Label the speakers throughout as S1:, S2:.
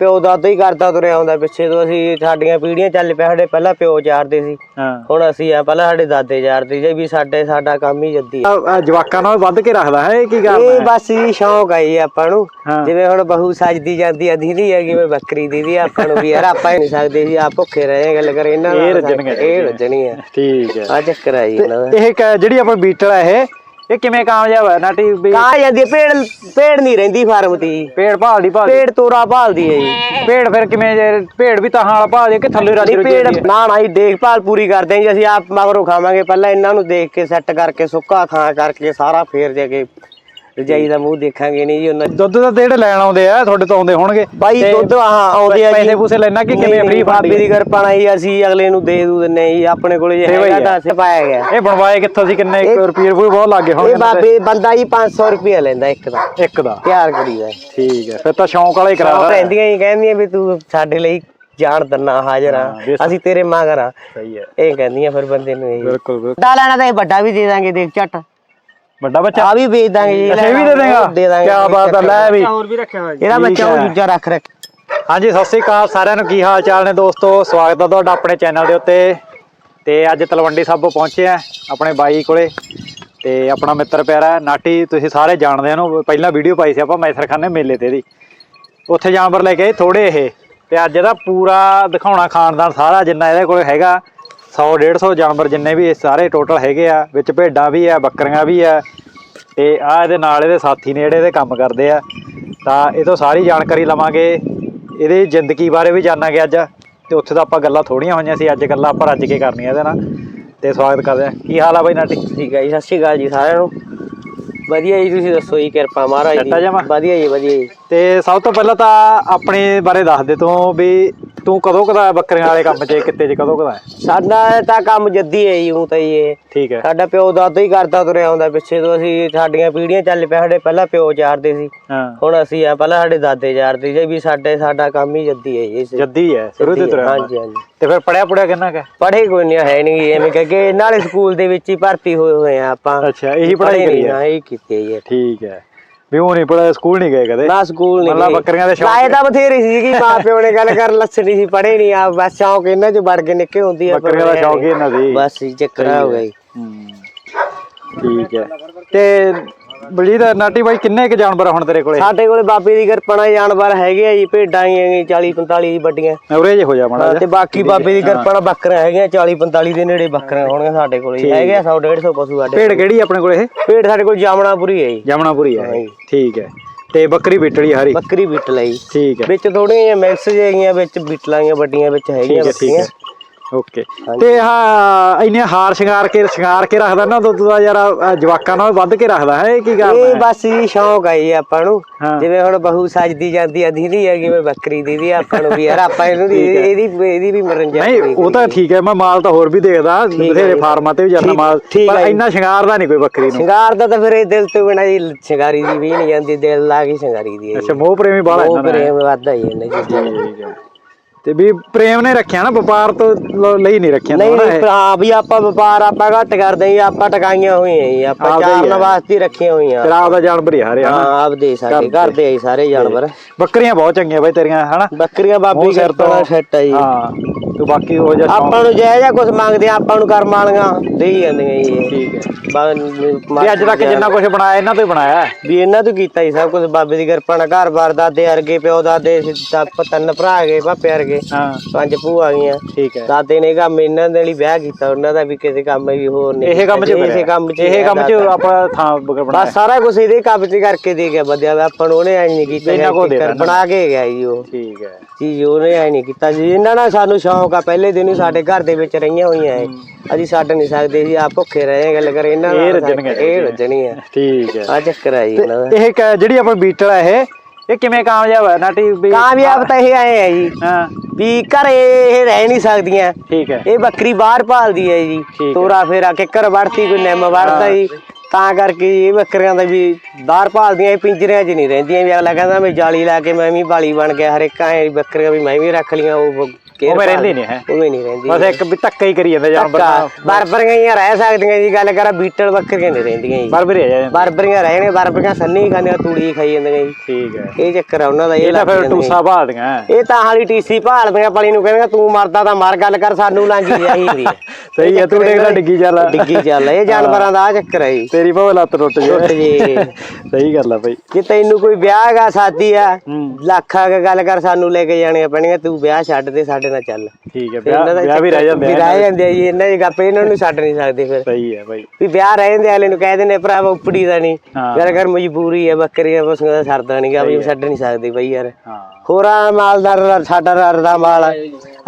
S1: ਪਿਓ ਦਾਦਾ ਹੀ ਕਰਦਾ ਤੁਰਿਆ ਆਉਂਦਾ ਪਿੱਛੇ ਤੋਂ ਅਸੀਂ ਸਾਡੀਆਂ ਪੀੜ੍ਹੀਆਂ ਚੱਲ ਪਿਆ ਸਾਡੇ ਪਹਿਲਾਂ ਪਿਓ ਚਾਰਦੇ ਸੀ।
S2: ਹਾਂ।
S1: ਹੁਣ ਅਸੀਂ ਆ ਪਹਿਲਾਂ ਸਾਡੇ ਦਾਦੇ ਚਾਰਦੇ ਜੇ ਵੀ ਸਾਡੇ ਸਾਡਾ ਕੰਮ ਹੀ ਜੱਦੀ ਆ।
S2: ਆ- ਆ ਜਵਾਕਾਂ ਨਾਲ ਵੱਧ ਕੇ ਰੱਖਦਾ ਹੈ ਇਹ ਕੀ ਗੱਲ
S1: ਇਹ
S2: ਹੈ?
S1: ਬਸ ਜੀ ਸ਼ੌਂਕ ਆ ਜੀ ਆਪਾਂ ਨੂੰ।
S2: ਹਾਂ।
S1: ਜਿਵੇਂ ਹੁਣ ਬਹੂ ਸਜਦੀ ਜਾਂਦੀ ਆ ਦੀਦੀ ਹੈਗੀ ਮੈਂ ਬੱਕਰੀ ਦੀਦੀ ਆਪਾਂ ਨੂੰ ਵੀ ਯਾਰ ਆਪਾਂ ਹੀ ਨਹੀਂ ਸਕਦੇ ਜੀ ਆ ਭੁੱਖੇ ਰਹੇ ਗੱਲ ਕਰ ਇਹਨਾਂ
S2: ਇਹ
S1: ਨਾਲ
S2: ਰੱਜਣਗੇ।
S1: ਇਹ ਰੱਜਣੀ ਆ।
S2: ਠੀਕ ਹੈ।
S1: ਆ ਚੱਕਰ ਆ ਜੀ ਇਹਨਾਂ ਦਾ।
S2: ਇਹ ਕ- ਜਿਹੜੀ ਆਪਣੀ ਬੀਟਲ ਹੈ ਇਹ ਇਹ ਕਿਵੇਂ ਕਾਮਯਾਬ ਹੈ ਨਾਟੀ ਵੀ
S1: ਕਾ ਜਾਂਦੀ ਪੇੜ ਪੇੜ ਨਹੀਂ ਰਹਿੰਦੀ ਫਾਰਮ ਤੇ। ਜੀ
S2: ਪੇੜ ਭਾਲਦੀ ਭਾਲਦੀ।
S1: ਪੇੜ ਤੋਰਾ ਭਾਲਦੀ ਹੈ ਜੀ।
S2: ਪੇੜ ਫਿਰ ਕਿਵੇਂ ਜੇ ਪੇੜ ਵੀ ਤਾਂ ਵਾਲਾ ਭਾਲਦੀ ਕਿ ਥੱਲੇ ਰੱਜ
S1: ਨਹੀਂ ਪੇੜ
S2: ਹੈ?
S1: ਨਾ ਨਾ ਜੀ ਦੇਖਭਾਲ ਪੂਰੀ ਕਰਦੇ ਹਾਂ ਜੀ ਅਸੀਂ ਆਪ ਮਗਰੋਂ ਖਾਵਾਂਗੇ। ਪਹਿਲਾਂ ਇਹਨਾਂ ਨੂੰ ਦੇਖ ਕੇ ਸੈੱਟ ਕਰਕੇ ਸੁੱਕਾ ਥਾਂ ਕਰਕੇ ਸਾਰਾ ਫੇਰ ਜਾ ਕੇ ਰਜਾਈ ਦਾ ਮੂੰਹ ਦੇਖਾਂਗੇ ਨਹੀਂ ਜੀ ਉਹਨਾਂ
S2: ਦੁੱਧ ਦਾ ਜਿਹੜੇ ਲੈਣ ਆਉਂਦੇ ਆ ਤੁਹਾਡੇ ਤੋਂ ਆਉਂਦੇ ਹੋਣਗੇ।
S1: ਬਾਈ
S2: ਤੇ
S1: ਦੁੱਧ ਆਹ ਆਉਂਦੇ ਆ ਜੀ।
S2: ਪੈਸੇ ਪੂਸੇ ਲੈਣਾ ਕਿ ਕਿਵੇਂ ਫ੍ਰੀ
S1: ਬਾਬੇ ਦੀ? ਕਿਰਪਾ ਨਾਲ ਹੀ ਅਸੀਂ ਅਗਲੇ ਨੂੰ ਦੇ ਦੂ ਦਿੰਨੇ ਜੀ ਆਪਣੇ ਕੋਲੇ ਜੇ
S2: ਹੀ
S1: ਹੈਗਾ
S2: ਹੈ।
S1: ਤਾਂ ਅਸੀਂ ਪਾਇਆ ਗਿਆ।
S2: ਇਹ ਬਣਵਾਏ ਕਿੱਥੋਂ ਸੀ ਕਿੰਨੇ
S1: ਇਹ-
S2: ਰੁਪਏ ਰੁਪਏ ਬਹੁਤ ਲੱਗੇ
S1: ਇਹ
S2: ਹੋਣਗੇ
S1: ਬਾਬੇ ਬੰਦਾ ਜੀ 500 ਰੁਪਏ ਲੈਂਦਾ ਇੱਕ ਦਾ।
S2: ਇੱਕ ਦਾ।
S1: ਤਿਆਰ ਕਰੀਦਾ
S2: ਠੀਕ ਹੈ ਫਿਰ ਤਾਂ ਸ਼ੌਂਕ ਵਾਲਾ ਹੀ
S1: ਉਹ
S2: ਕਰਾ
S1: ਕਹਿੰਦੀਆਂ ਹੀ ਕਹਿੰਦੀਆਂ ਵੀ ਤੂੰ ਸਾਡੇ ਲਈ ਜਾਣ ਦੰਨਾ ਹਾਜ਼ਰ ਆ।
S2: ਹਾਂ,
S1: ਅਸੀਂ ਤੇਰੇ ਮਗਰ ਆ।
S2: ਸਹੀ ਹੈ।
S1: ਇਹ ਕਹਿੰਦੀਆਂ ਫਿਰ ਬੰਦੇ ਨੂੰ ਇਹ।
S2: ਬਿਲਕੁਲ ਬਿਲਕੁਲ।
S1: ਵੱਡਾ ਲੈਣਾ ਤਾਂ ਇਹ ਵੱਡਾ ਵੀ ਦੇ ਦਾਂਗੇ ਦੇਖ ਝੱਟ।
S2: ਵੱਡਾ ਬੱਚਾ।
S1: ਆ ਵੀ ਵੇਚ ਦਾਂਗੇ ਜੀ
S2: ਅੱਛਾ ਇਹ ਵੀ ਦੇ ਦੇਗਾ।
S1: ਦੇ ਦਾਂਗੇ।
S2: ਕੀ ਬਾਤ ਹੈ ਲੈ ਵੀ।
S1: ਹੋਰ ਵੀ ਰੱਖਿਆ ਹੋਇਆ ਇਹਦਾ ਬੱਚਾ ਉਹ। ਦੂਜਾ ਰੱਖ ਰੱਖ।
S2: ਹਾਂਜੀ ਸਤਿ ਸ੍ਰੀ ਅਕਾਲ ਸਾਰਿਆਂ ਨੂੰ। ਕੀ ਹਾਲ ਚਾਲ ਨੇ ਦੋਸਤੋ? ਸਵਾਗਤ ਹੈ ਤੁਹਾਡਾ ਆਪਣੇ ਚੈਨਲ ਦੇ ਉੱਤੇ। ਤੇ ਅੱਜ ਤਲਵੰਡੀ ਸਾਬੋ ਪਹੁੰਚੇ ਆ ਆਪਣੇ ਬਾਈ ਕੋਲੇ। ਤੇ ਆਪਣਾ ਮਿੱਤਰ ਪਿਆਰਾ ਨਾਟੀ ਤੁਸੀਂ ਸਾਰੇ ਜਾਣਦੇ ਹੋ ਪਹਿਲਾਂ ਵੀਡੀਓ ਪਾਈ ਸੀ ਆਪਾਂ ਮੈਸਰਖਾਨੇ ਮੇਲੇ ਤੇ ਦੀ ਉੱਥੇ ਜਾਨਵਰ ਲੈ ਕੇ ਆਏ ਥੋੜੇ ਇਹ। ਤੇ ਅੱਜ ਇਹਦਾ ਪੂਰਾ ਦਿਖਾਉਣਾ ਖਾਨਦਾਨ ਸਾਰਾ ਜਿੰਨਾ ਇਹਦੇ ਕੋਲ ਹੈਗਾ। 100 150 ਜਾਨਵਰ ਜਿੰਨੇ ਵੀ ਇਹ ਸਾਰੇ ਟੋਟਲ ਹੈਗੇ ਆ ਵਿੱਚ ਭੇਡਾਂ ਵੀ ਆ ਬੱਕਰੀਆਂ ਵੀ ਆ ਤੇ ਆ ਇਹਦੇ ਨਾਲ ਇਹਦੇ ਸਾਥੀ ਨੇ ਜਿਹੜੇ ਇਹਦੇ ਕੰਮ ਕਰਦੇ ਆ। ਤਾਂ ਇਹ ਤੋਂ ਸਾਰੀ ਜਾਣਕਾਰੀ ਲਵਾਂਗੇ। ਇਹਦੀ ਜ਼ਿੰਦਗੀ ਬਾਰੇ ਵੀ ਜਾਣਾਂਗੇ ਅੱਜ। ਤੇ ਉੱਥੇ ਤਾਂ ਆਪਾਂ ਗੱਲਾਂ ਥੋੜੀਆਂ ਹੋਈਆਂ ਸੀ ਅੱਜ ਗੱਲਾਂ ਆਪਾਂ ਰੱਜ ਕੇ ਕਰਨੀਆਂ ਇਹਦੇ ਨਾਲ। ਤੇ ਸਵਾਗਤ ਕਰਦੇ ਆ ਕੀ ਹਾਲ ਆ ਬਾਈ ਨਾਟੀ?
S1: ਠੀਕ ਹੈ ਜੀ ਸਤਿ ਸ਼੍ਰੀ ਅਕਾਲ ਜੀ ਸਾਰਿਆਂ ਨੂੰ। ਵਧੀਆ ਜੀ ਤੁਸੀਂ ਦੱਸੋ ਜੀ ਕਿਰਪਾ ਮਹਾਰਾਜ? ਦੀ। ਵਧੀਆ ਜੀ ਵਧੀਆ ਜੀ।
S2: ਤੇ ਸਭ ਤੋਂ ਪਹਿਲਾਂ ਤਾਂ ਆਪਣੇ ਬਾਰੇ ਦੱਸ ਦੇ ਤੂੰ ਵੀ ਤੂੰ ਕਦੋਂ ਕਦਾ ਬੱਕਰੀਆਂ ਵਾਲੇ ਕੰਮ 'ਚ ਕਿੱਤੇ 'ਚ ਕਦੋਂ ਕਦਾ
S1: ਸਾਡਾ ਤਾਂ ਕੰਮ ਜੱਦੀ ਹੈ ਜੀ ਹੂੰ ਤਾਂ ਇਹ।
S2: ਠੀਕ ਹੈ।
S1: ਸਾਡਾ ਪਿਓ ਦਾਦਾ ਹੀ ਕਰਦਾ ਤੁਰਿਆ ਆਉਂਦਾ ਪਿੱਛੇ ਤੋਂ ਅਸੀਂ ਸਾਡੀਆਂ ਪੀੜ੍ਹੀਆਂ ਚੱਲ ਪਿਆ ਸਾਡੇ ਪਹਿਲਾਂ ਪਿਓ ਚਾਰਦੇ ਸੀ।
S2: ਹਾਂ।
S1: ਹੁਣ ਅਸੀਂ ਆ ਪਹਿਲਾਂ ਸਾਡੇ ਦਾਦੇ ਚਾਰਦੇ ਜੇ ਵੀ ਸਾਡੇ ਸਾਡਾ ਕੰਮ ਹੀ ਜੱਦੀ ਹੈ ਜੀ
S2: ਜੱਦੀ ਹੈ ਸ਼ੁਰੂ ਤੋਂ ਤੁਰਿਆ।
S1: ਹਾਂਜੀ ਹਾਂਜੀ।
S2: ਤੇ ਫਿਰ ਪੜਿਆ ਪੜਿਆ ਕਿੰਨਾ ਕਾ
S1: ਪੜ੍ਹੇ ਕੋਈ ਨਹੀਂ ਹੈ ਨਹੀਂ ਐਵੇਂ ਕਿ ਨਾਲੇ ਸਕੂਲ ਦੇ ਵਿੱਚ ਹੀ ਭਰਤੀ ਹੋਏ ਹੋਏ ਆ ਆਪਾਂ।
S2: ਅੱਛਾ ਇਹੀ ਪੜਾਈ
S1: ਪੜ੍ਹੇ
S2: ਕਰੀ ਹੈ?
S1: ਹਾਂ ਇਹ ਕੀਤੀ ਹੈ
S2: ਠੀਕ ਹੈ। ਵੀ ਉਹ ਨਹੀਂ ਪੜਿਆ ਸਕੂਲ ਨਹੀਂ ਗਏ ਕਦੇ।
S1: ਨਾ ਸਕੂਲ ਨਹੀਂ ਗਏ।
S2: ਬੱਕਰੀਆਂ ਦੇ ਸ਼ੌਕ
S1: ਲਾਏ ਤਾਂ ਬਥੇਰੀ ਸੀ ਕਿ ਮਾਂ ਪਿਓ ਨੇ ਗੱਲ ਕਰ ਲੱਸਣੀ ਸੀ ਪੜ੍ਹੇ ਨਹੀਂ ਆ ਬਸ ਸ਼ੌਂਕ ਇਹਨਾਂ ਚ ਵੜ ਕੇ ਨਿੱਕੇ ਹੁੰਦੀ ਆ
S2: ਬੱਕਰੀਆਂ ਦਾ ਸ਼ੌਕ ਹੀ ਇਹਨਾਂ ਦੀ।
S1: ਬਸ ਚੱਕਰ ਹੋ ਗਈ।
S2: ਠੀਕ ਹੈ। ਤੇ ਬਲਜੀਤ ਨਾਟੀ ਬਾਈ ਕਿੰਨੇ ਕੁ ਜਾਨਵਰ ਹੁਣ ਤੇਰੇ ਕੋਲੇ?
S1: ਸਾਡੇ ਕੋਲੇ ਬਾਬੇ ਦੀ ਕਿਰਪਾ ਨਾਲ ਜਾਨਵਰ ਹੈਗੇ ਆ ਜੀ ਭੇਡਾਂ ਹੀ ਹੈਗੀਆਂ 40 45 ਜੀ ਵੱਡੀਆਂ।
S2: ਉਰੇ ਜੇ ਹੋ ਜਾ ਮਾੜਾ
S1: ਤੇ ਬਾਕੀ ਬਾਬੇ ਦੀ ਕਿਰਪਾ ਨਾਲ ਬੱਕਰੀਆਂ ਹੈਗੀਆਂ 40 45 ਦੇ ਨੇੜੇ ਬੱਕਰੀਆਂ ਹੋਣਗੀਆਂ ਸਾਡੇ ਕੋਲੇ। ਹੈਗੇ ਆ 100 150 ਪਸ਼ੂ ਸਾਡੇ
S2: ਭੇਡ ਕਿਹੜੀ ਆਪਣੇ ਕੋਲੇ ਇਹ?
S1: ਭੇਡ ਸਾਡੇ ਕੋਲ ਜਾਮਣਾਪੁਰੀ ਹੈ ਜੀ।
S2: ਜਮਨਾਪੁਰੀ ਹੈ। ਠੀਕ ਹੈ। ਤੇ ਬੱਕਰੀ ਬਿੱਟੜੀ ਹਰੀ?
S1: ਬੱਕਰੀ ਬਿੱਟਲ ਹੈ
S2: ਠੀਕ ਹੈ।
S1: ਵਿੱਚ ਥੋੜੀਆਂ ਜਿਹੀਆਂ ਮਿਕਸ ਹੈਗੀਆਂ ਵਿੱਚ ਬਿੱਟਲਾਂ ਵੱਡੀਆਂ ਵਿੱਚ ਹੈਗੀਆਂ ਬੱਕਰੀਆਂ।
S2: ਹੈ। ਓਕੇ ਤੇ ਹਾਂ ਇੰਨੇ ਹਾਰ ਸ਼ਿੰਗਾਰ ਕੇ ਸ਼ਿੰਗਾਰ ਕੇ ਰੱਖਦਾ ਨਾ ਦੁੱਧ ਦਾ ਯਾਰ ਆਹ ਜਵਾਕਾਂ ਨਾਲ ਵੱਧ ਕੇ ਰੱਖਦਾ ਹੈ ਇਹ ਕੀ ਗੱਲ
S1: ਇਹ
S2: ਹੈ?
S1: ਬਸ ਜੀ ਸ਼ੌਂਕ ਆ ਜੀ ਆਪਾਂ ਨੂੰ।
S2: ਹਾਂ।
S1: ਜਿਵੇਂ ਹੁਣ ਬਹੂ ਸਜਦੀ ਜਾਂਦੀ ਆ ਦੀਦੀ ਹੈਗੀ ਮੈਂ ਬੱਕਰੀ ਦੀਦੀ ਆਪਾਂ ਨੂੰ ਵੀ ਯਾਰ ਆਪਾਂ ਇਹਨੂੰ ਦੀ ਇਹਦੀ ਇਹਦੀ ਵੀ ਮਨੋਰੰਜਨ
S2: ਨਹੀਂ ਉਹ ਤਾਂ ਠੀਕ ਹੈ ਮੈਂ ਮਾਲ ਤਾਂ ਹੋਰ ਵੀ ਦੇਖਦਾ ਬਥੇਰੇ ਫਾਰਮਾਂ ਤੇ ਵੀ ਜਾਂਦਾ
S1: ਠੀਕ-
S2: ਮਾਲ
S1: ਠੀਕ
S2: ਪਰ
S1: ਹੈ ਜੀ।
S2: ਇੰਨਾ ਸ਼ਿੰਗਾਰ ਦਾ ਨਹੀਂ ਕੋਈ ਬੱਕਰੀ ਨੂੰ।
S1: ਸ਼ਿੰਗਾਰ ਦਾ ਤਾਂ ਫਿਰ ਇਹ ਦਿਲ ਤੋਂ ਬਿਨਾਂ ਜੀ ਸ਼ਿੰਗਾਰੀ ਦੀ ਵੀ ਨਹੀਂ ਜਾਂਦੀ ਦਿਲ ਲਾ ਕੇ ਸ਼ਿੰਗਾਰੀ ਦੀ ਹੈ
S2: ਅੱਛਾ ਮੋਹ ਪ੍ਰੇਮੀ ਬਾਲਾ
S1: ਉਹ
S2: ਇਹਨਾਂ ਦਾ
S1: ਪ੍ਰੇਮ ਵਾਦਾ ਹੀ ਇਹਨੇ ਦਾ।
S2: ਠੀਕ ਹੈ। ਤੇ ਵੀ ਪ੍ਰੇਮ ਨੇ ਰੱਖਿਆ ਨਾ ਵਪਾਰ ਤੋਂ ਲ- ਲਈ ਨਹੀਂ ਰੱਖਿਆ
S1: ਨਹੀਂ
S2: ਨਾ
S1: ਨਹੀਂ ਹਾਂ ਵੀ ਆਪਾਂ ਵਪਾਰ ਆਪਾਂ ਘੱਟ ਕਰਦੇ ਜੀ ਆਪਾਂ ਟਕਾਈਆਂ ਹੋਈਆਂ ਜੀ ਆਪਾਂ
S2: ਆਪਦਾ ਹੀ
S1: ਚਾਰਨ
S2: ਹੈ।
S1: ਵਾਸਤੇ ਹੀ ਰੱਖੀਆਂ ਹੋਈਆਂ।
S2: ਤੇਰਾ ਆਪਦਾ ਜਾਨਵਰ ਹੀ ਹਾਰੇ
S1: ਹਾਂ
S2: ਹਨਾ
S1: ਆਪਦੇ ਸਾਡੇ ਘਰ ਦੇ ਜੀ ਸਾਰੇ ਜਾਨਵਰ।
S2: ਬੱਕਰੀਆਂ ਬਹੁਤ ਚੰਗੀਆਂ ਬਾਈ ਤੇਰੀਆਂ ਹਨਾ?
S1: ਬੱਕਰੀਆਂ ਬਾਬੀ
S2: ਮੂੰਹ ਸਿਰ
S1: ਕਰਤੋਂ
S2: ਤੋਂ
S1: ਸੈੱਟ ਆ ਜੀ।
S2: ਹਾਂ। ਤੂੰ ਬਾਕੀ ਉਹ ਜਿਹਾ ਸ਼ੌਂਕ-
S1: ਆਪਾਂ ਨੂੰ ਜੈ ਜਾਂ ਕੁਝ ਮੰਗਦੇ ਆ, ਆਪਾਂ ਨੂੰ ਕਰਮ ਵਾਲੀਆਂ ਦੇ ਹੀ ਜਾਂਦੀਆਂ ਜੀ ਇਹ।
S2: ਠੀਕ ਹੈ।
S1: ਬਾ-
S2: ਅੱਜ ਤੱਕ ਜਿੰਨਾ ਕੁਝ ਬਣਾਇਆ ਇਹਨਾਂ ਤੋਂ ਹੀ ਬਣਾਇਆ ਹੈ।
S1: ਵੀ ਇਹਨਾਂ ਤੋਂ ਕੀਤਾ ਜੀ ਸਭ ਕੁਝ ਬਾਬੇ ਦੀ ਕਿਰਪਾ ਨਾਲ ਘਰ-ਬਾਰ ਦਾਦੇ ਵਰਗੇ ਪਿਓ ਦਾਦੇ ਸੀ, ਤਾਂ ਤਿੰਨ ਭਰਾ ਗਏ ਪਾਪੇ ਵਰਗੇ
S2: ਹਾਂ।
S1: ਪੰਜ ਭੂਆ ਗਈਆਂ
S2: ਠੀਕ ਹੈ।
S1: ਦਾਦੇ ਨੇ ਕੰਮ ਇਹਨਾਂ ਦੇ ਲਈ ਵਿਆਹ ਕੀਤਾ ਉਹਨਾਂ ਦਾ ਵੀ ਕਿਸੇ ਕੰਮ ਵੀ ਹੋਰ ਨਹੀਂ
S2: ਇਹ ਕੰਮ ਚ
S1: ਇਸੇ ਕੰਮ ਚ
S2: ਇਹ ਕੰਮ ਚ
S1: ਦਾਦਾ।
S2: ਆਪਾਂ ਥਾਂ ਬਣਾਇਆ।
S1: ਬਸ ਸਾਰਾ ਕੁਝ ਇਹਦੇ ਕੰਮ ਚ ਕਰਕੇ ਦੇ ਗਿਆ ਵਾ, ਆਪਾਂ ਨੂੰ ਉਹਨੇ ਐ ਨਹੀਂ ਕੀਤਾ
S2: ਇਹਨਾਂ ਕੋਲ ਦੇ
S1: ਕਰ-
S2: ਦੇਣਾ।
S1: ਬਣਾ ਕੇ ਗਿਆ ਜੀ ਉਹ।
S2: ਠੀਕ ਹੈ।
S1: ਚੀਜ਼ ਉਹਨੇ ਐ ਨਹੀਂ ਕੀਤਾ ਜੀ। ਇਹਨਾਂ ਨਾਲ ਸਾਨੂੰ ਸ਼ੌਂਕ ਆ ਪਹਿਲੇ ਦਿਨ ਹੀ ਸਾਡੇ ਘਰ ਦੇ ਵਿੱਚ ਰਹੀਆਂ ਹੋਈਆਂ ਐ। ਅਸੀਂ ਛੱਡ ਨਹੀਂ ਸਕਦੇ ਜੀ ਆ ਭੁੱਖੇ ਰਹੇ ਗੱਲ ਕਰ ਇਹਨਾਂ
S2: ਇਹ ਰੱਜਣਗੇ।
S1: ਇਹ ਰੱਜਣੀ ਆ
S2: ਠੀਕ ਹੈ
S1: ਆ ਚੱਕਰ ਆ ਜੀ ਇਹਨਾਂ ਦਾ।
S2: ਇਹ ਕ- ਜਿਹੜੀ ਆਪਣੀ ਬੀਟਲ ਹੈ ਇਹ ਇਹ ਕਿਵੇਂ ਕਾਮਯਾਬ ਹੈ ਨਾਟੀ ਵੀ
S1: ਕਾਮਯਾਬ ਤਾਂ ਇਹ ਆਏ ਆ ਜੀ।
S2: ਹਾਂ।
S1: ਵੀ ਘਰੇ ਇਹ ਰਹਿ ਨਹੀਂ ਸਕਦੀਆਂ।
S2: ਠੀਕ ਹੈ
S1: ਇਹ ਬੱਕਰੀ ਬਾਹਰ ਭਾਲਦੀ ਹੈ ਜੀ।
S2: ਠੀਕ ਹੈ।
S1: ਤੋਰਾ ਫੇਰਾ ਕਿੱਕਰ ਵੜਤੀ ਕੋਈ ਨਿੰਮ ਵੜਦਾ ਜੀ। ਤਾਂ ਕਰਕੇ ਇਹ ਬੱਕਰੀਆਂ ਦਾ ਵੀ ਬਾਹਰ ਭਾਲਦੀਆਂ ਇਹ ਪਿੰਜਰਿਆਂ 'ਚ ਨਹੀਂ ਰਹਿੰਦੀਆਂ ਵੀ। ਅਗਲਾ ਕਹਿੰਦਾ ਮੈਂ ਜਾਲੀ ਲਾ ਕੇ ਮੈਂ ਵੀ ਬਾਲੀ ਬਣ ਗਿਆ ਹਰ ਇੱਕ ਐ ਬੱਕਰੀਆਂ ਵੀ ਮੈਂ ਵੀ ਰੱਖ ਲੀਆਂ ਉਹ care
S2: ਉਵੇਂ ਰਹਿੰਦੀ ਨਹੀਂ ਹੈ।
S1: ਉਵੇਂ ਨਹੀਂ ਰਹਿੰਦੀ
S2: ਬਸ ਇੱਕ ਵੀ ਧੱਕਾ ਹੀ ਕਰੀ ਜਾਂਦੇ ਜਾਨਵਰ
S1: ਬਰਬਰੀਆਂ ਹੀ ਰਹਿ ਸਕਦੀਆਂ ਜੀ ਗੱਲ ਕਰਾਂ ਬੀਟਲ ਬੱਕਰੀਆਂ ਨਹੀਂ ਰਹਿੰਦੀਆਂ ਜੀ।
S2: ਬਰਬਰੀ ਆ ਜਾਂਦੇ
S1: ਬਰਬਰੀਆਂ ਰਹਿਣੇ ਬਰਬਰੀਆਂ ਸੰਨੀ ਹੀ ਖਾਂਦੀਆਂ ਤੂੜੀ ਖਾਈ ਜਾਂਦੀਆਂ ਜੀ।
S2: ਠੀਕ ਹੈ।
S1: ਇਹ ਚੱਕਰ ਆ ਉਹਨਾਂ ਦਾ ਇਹ
S2: ਤਾਂ ਫਿਰ। ਟੂਸਾ ਭਾਲਦੀਆਂ।
S1: ਇਹ ਤਾਂ ਹਾਲੀ ਟੀਸੀ ਭਾਲਦੀਆਂ ਪਲੀ ਨੂੰ ਕਹਿੰਦੀਆਂ ਤੂੰ ਮਰਦਾ ਤਾਂ ਮਰ ਗੱਲ ਕਰ ਸਾਨੂੰ ਲਾਂਗੀ ਜਾਈ ਹੁੰਦੀ
S2: ਸਹੀ ਹੈ ਤੂੰ ਦੇਖਦਾ ਡਿੱਗੀ ਚੱਲ।
S1: ਡਿੱਗੀ ਚੱਲ ਇਹ ਜਾਨਵਰਾਂ ਦਾ ਆ ਚੱਕਰ ਹੈ ਜੀ।
S2: ਤੇਰੀ ਭਾਵੇਂ ਲੱਤ ਟੁੱਟ
S1: ਟੁੱਟ
S2: ਜੇ।
S1: ਜੇ
S2: ਸਹੀ ਗੱਲ ਆ ਬਈ।
S1: ਜੇ ਤੈਨੂੰ ਕੋਈ ਵਿਆਹ ਗਾ ਸਾਦੀ ਆ
S2: ਹੂੰ।
S1: ਲੱਖਾਂ ਕੁ ਗੱਲ ਕਰ ਸਾਨੂੰ ਲੈ ਕੇ ਜਾਣੀਆਂ ਪੈਣੀਆਂ ਤੂੰ ਵਿਆਹ ਛੱਡ ਦੇ ਸਾਡੇ ਨਾਲ ਚੱਲ।
S2: ਠੀਕ ਹੈ ਵਿਆਹ ਵੀ ਰਹਿ ਜਾਂਦੇ
S1: ਵੀ
S2: ਆ
S1: ਰਹਿ ਜਾਂਦੇ ਆ ਜੀ ਇਹਨਾਂ ਦੀ ਗੱਪ ਇਹਨਾਂ ਨੂੰ ਛੱਡ ਨਹੀਂ ਸਕਦੇ ਫਿਰ।
S2: ਸਹੀ ਹੈ ਬਈ।
S1: ਵੀ ਵਿਆਹ ਰਹਿ ਜਾਂਦੇ ਅਗਲੇ ਨੂੰ ਕਹਿ ਦਿੰਦੇ ਭਰਾਵਾ ਉਪੜੀ ਦਾ ਨਹੀਂ।
S2: ਹਾਂ।
S1: ਗੱਲ ਕਰ ਮਜਬੂਰੀ ਹੈ ਬੱਕਰੀਆਂ ਪਸ਼ੂਆਂ ਦਾ ਸਰਦਾ ਨਹੀਂਗਾ ਵੀ ਛੱਡ ਨਹੀਂ ਸਕਦੇ ਬਈ ਯਾਰ।
S2: ਹਾਂ।
S1: ਹੋਰਾਂ ਮਾਲਦਾਰ ਦਾ ਸਾਡਾ ਰਰ ਦਾ ਮਾਲ ਆ।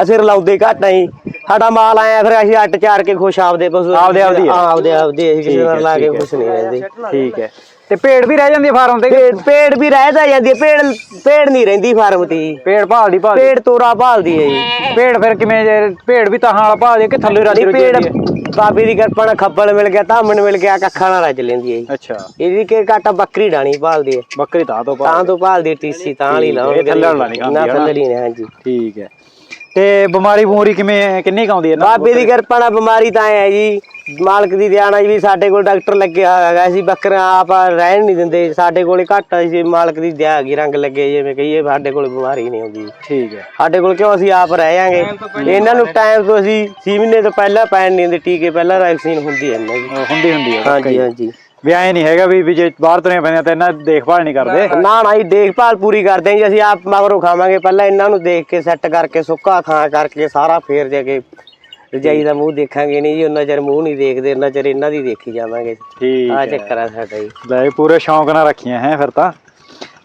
S1: ਅਸੀਂ ਰਲਾਉਂਦੇ ਘੱਟ ਨਹੀਂ ਸਾਡਾ ਮਾਲ ਆਇਆ ਫਿਰ ਅਸੀਂ ਅੱਟ ਚਾਰ ਕੇ ਖੁਸ਼ ਆਪਦੇ ਪਸ਼ੂ
S2: ਆਪਦੇ ਆਪਦੀ। ਹਾਂ,
S1: ਆਪਦੇ ਆਪਦੇ ਅਸੀਂ ਕਿਸੇ ਨਾਲ ਲਾ ਕੇ ਖੁਸ਼ ਨਹੀਂ ਰਹਿੰਦੇ।
S2: ਠੀਕ ਹੈ। ਤੇ ਭੇਡ ਵੀ ਰਹਿ ਜਾਂਦੀ ਫਾਰਮ ਤੇ
S1: ਪੇੜ ਪੇੜ ਵੀ ਰਹਿਦਾ ਜਾਂਦੀ ਹੈ ਪੇੜ ਪੇੜ ਨਹੀਂ ਰਹਿੰਦੀ ਫਾਰਮ ਤੇ ਜੀ।
S2: ਭੇਡ ਭਾਲਦੀ ਭਾਲਦੀ।
S1: ਪੇੜ ਤੋਰਾ ਭਾਲਦੀ ਹੈ ਜੀ।
S2: ਭੇਡ ਫਿਰ ਕਿਵੇਂ ਜੇ ਭੇਡ ਵੀ ਤਾਂ ਵਾਲਾ ਭਾਲਦੀ ਕਿ ਥੱਲੇ ਰਾਜੀ
S1: ਨਹੀਂ ਪੇੜ
S2: ਹੈ?
S1: ਬਾਬੇ ਦੀ ਕਿਰਪਾ ਨਾਲ ਖੱਬਲ ਮਿਲ ਗਿਆ ਧਾਮਣ ਮਿਲ ਗਿਆ ਕੱਖਾਂ ਨਾਲ ਰੱਜ ਲੈਂਦੀ ਹੈ ਜੀ।
S2: ਅੱਛਾ।
S1: ਇਹਦੀ ਕਿ ਘਾਟਾ ਬੱਕਰੀ ਡਾਣੀ ਭਾਲਦੀ ਹੈ
S2: ਬੱਕਰੀ ਤਾਂ ਤੋਂ
S1: ਤਾਂ ਤੋਂ ਭਾਲਦੀ ਟੀਸੀ ਤਾਂ ਵਾਲੀ ਲਾਉਣ
S2: ਇਹ ਥੱਲੇ ਵਾਲਾ ਨਹੀਂ ਖਾਂਦੀ,
S1: ਨਾ? ਥੱਲੇ ਨਹੀਂ ਹਾਂਜੀ
S2: ਠੀਕ ਹੈ। ਤੇ ਬਿਮਾਰੀ ਬਮੂਰੀ ਕਿਵੇਂ ਕਿੰਨੀ ਕੁ ਆਉਂਦੀ ਹੈ ਨਾ?
S1: ਬਾਬੇ ਦੀ ਕਿਰਪਾ ਨਾਲ ਬਿਮਾਰੀ ਤਾਂ ਐ ਜੀ। ਮਾਲਕ ਦੀ ਦਿਆਣਾ ਜੀ ਵੀ ਸਾਡੇ ਕੋਲ ਡਾਕਟਰ ਲੱਗਿਆ ਹੋਇਆ ਹੈਗਾ ਅਸੀਂ ਬੱਕਰੀਆਂ ਆਪ ਰਹਿਣ ਨਹੀਂ ਦਿੰਦੇ ਸਾਡੇ ਕੋਲੇ ਘੱਟ ਆ ਸੀ ਮਾਲਕ ਦੀ ਦਿਆ ਹੈਗੀ ਰੰਗ ਲੱਗੇ ਜਿਵੇਂ ਕਹੀਏ ਸਾਡੇ ਕੋਲ ਬਿਮਾਰੀ ਨਹੀਂ ਆਉਂਦੀ
S2: ਠੀਕ ਹੈ।
S1: ਸਾਡੇ ਕੋਲ ਕਿਉਂ ਅਸੀਂ ਆਪ ਰਹਿ ਜਾਾਂਗੇ? ਇਹਨਾਂ ਨੂੰ ਟਾਈਮ ਤੋਂ ਅਸੀਂ 6 ਮਹੀਨੇ ਤੋਂ ਪਹਿਲਾਂ ਪੈਣ ਨਹੀਂ ਦਿੰਦੇ ਟੀਕੇ ਪਹਿਲਾਂ ਵੈਕਸੀਨ ਹੁੰਦੀ ਹੈ ਇਹਨਾਂ ਦੀ।
S2: ਹੁੰਦੀ ਹੁੰਦੀ ਹੈ
S1: ਹਾਂਜੀ ਹਾਂਜੀ।
S2: ਵੀ ਐ ਨਹੀਂ ਹੈਗਾ ਵੀ ਜੇ ਬਾਹਰ ਤੁਰੇ ਪੈਂਦੇ ਤਾਂ ਇਹਨਾਂ ਦੇਖਭਾਲ ਨਹੀਂ ਕਰਦੇ।
S1: ਨਾ ਨਾ ਜੀ ਦੇਖਭਾਲ ਪੂਰੀ ਕਰਦੇ ਜੀ ਅਸੀਂ ਆਪ ਮਗਰੋਂ ਖਾਵਾਂਗੇ ਪਹਿਲਾਂ ਇਹਨਾਂ ਨੂੰ ਦੇਖ ਕੇ ਸੈੱਟ ਕਰਕੇ ਸੁੱਕਾ ਥਾਂ ਕਰਕੇ ਸਾਰਾ ਫੇਰ ਜਾ ਕੇ ਰਜਾਈ ਦਾ ਮੂੰਹ ਦੇਖਾਂਗੇ ਨਹੀਂ ਜੀ ਉਹਨਾਂ ਚਿਰ ਮੂੰਹ ਨਹੀਂ ਦੇਖਦੇ ਉਹਨਾਂ ਚਿਰ ਇਹਨਾਂ ਦੀ ਦੇਖੀ ਜਾਵਾਂਗੇ।
S2: ਠੀਕ
S1: ਆ ਚੱਕਰ ਆ ਸਾਡਾ ਜੀ।
S2: ਲੈ ਪੂਰੇ ਸ਼ੌਂਕ ਨਾਲ ਰੱਖੀਆਂ ਹੈ ਫਿਰ ਤਾਂ।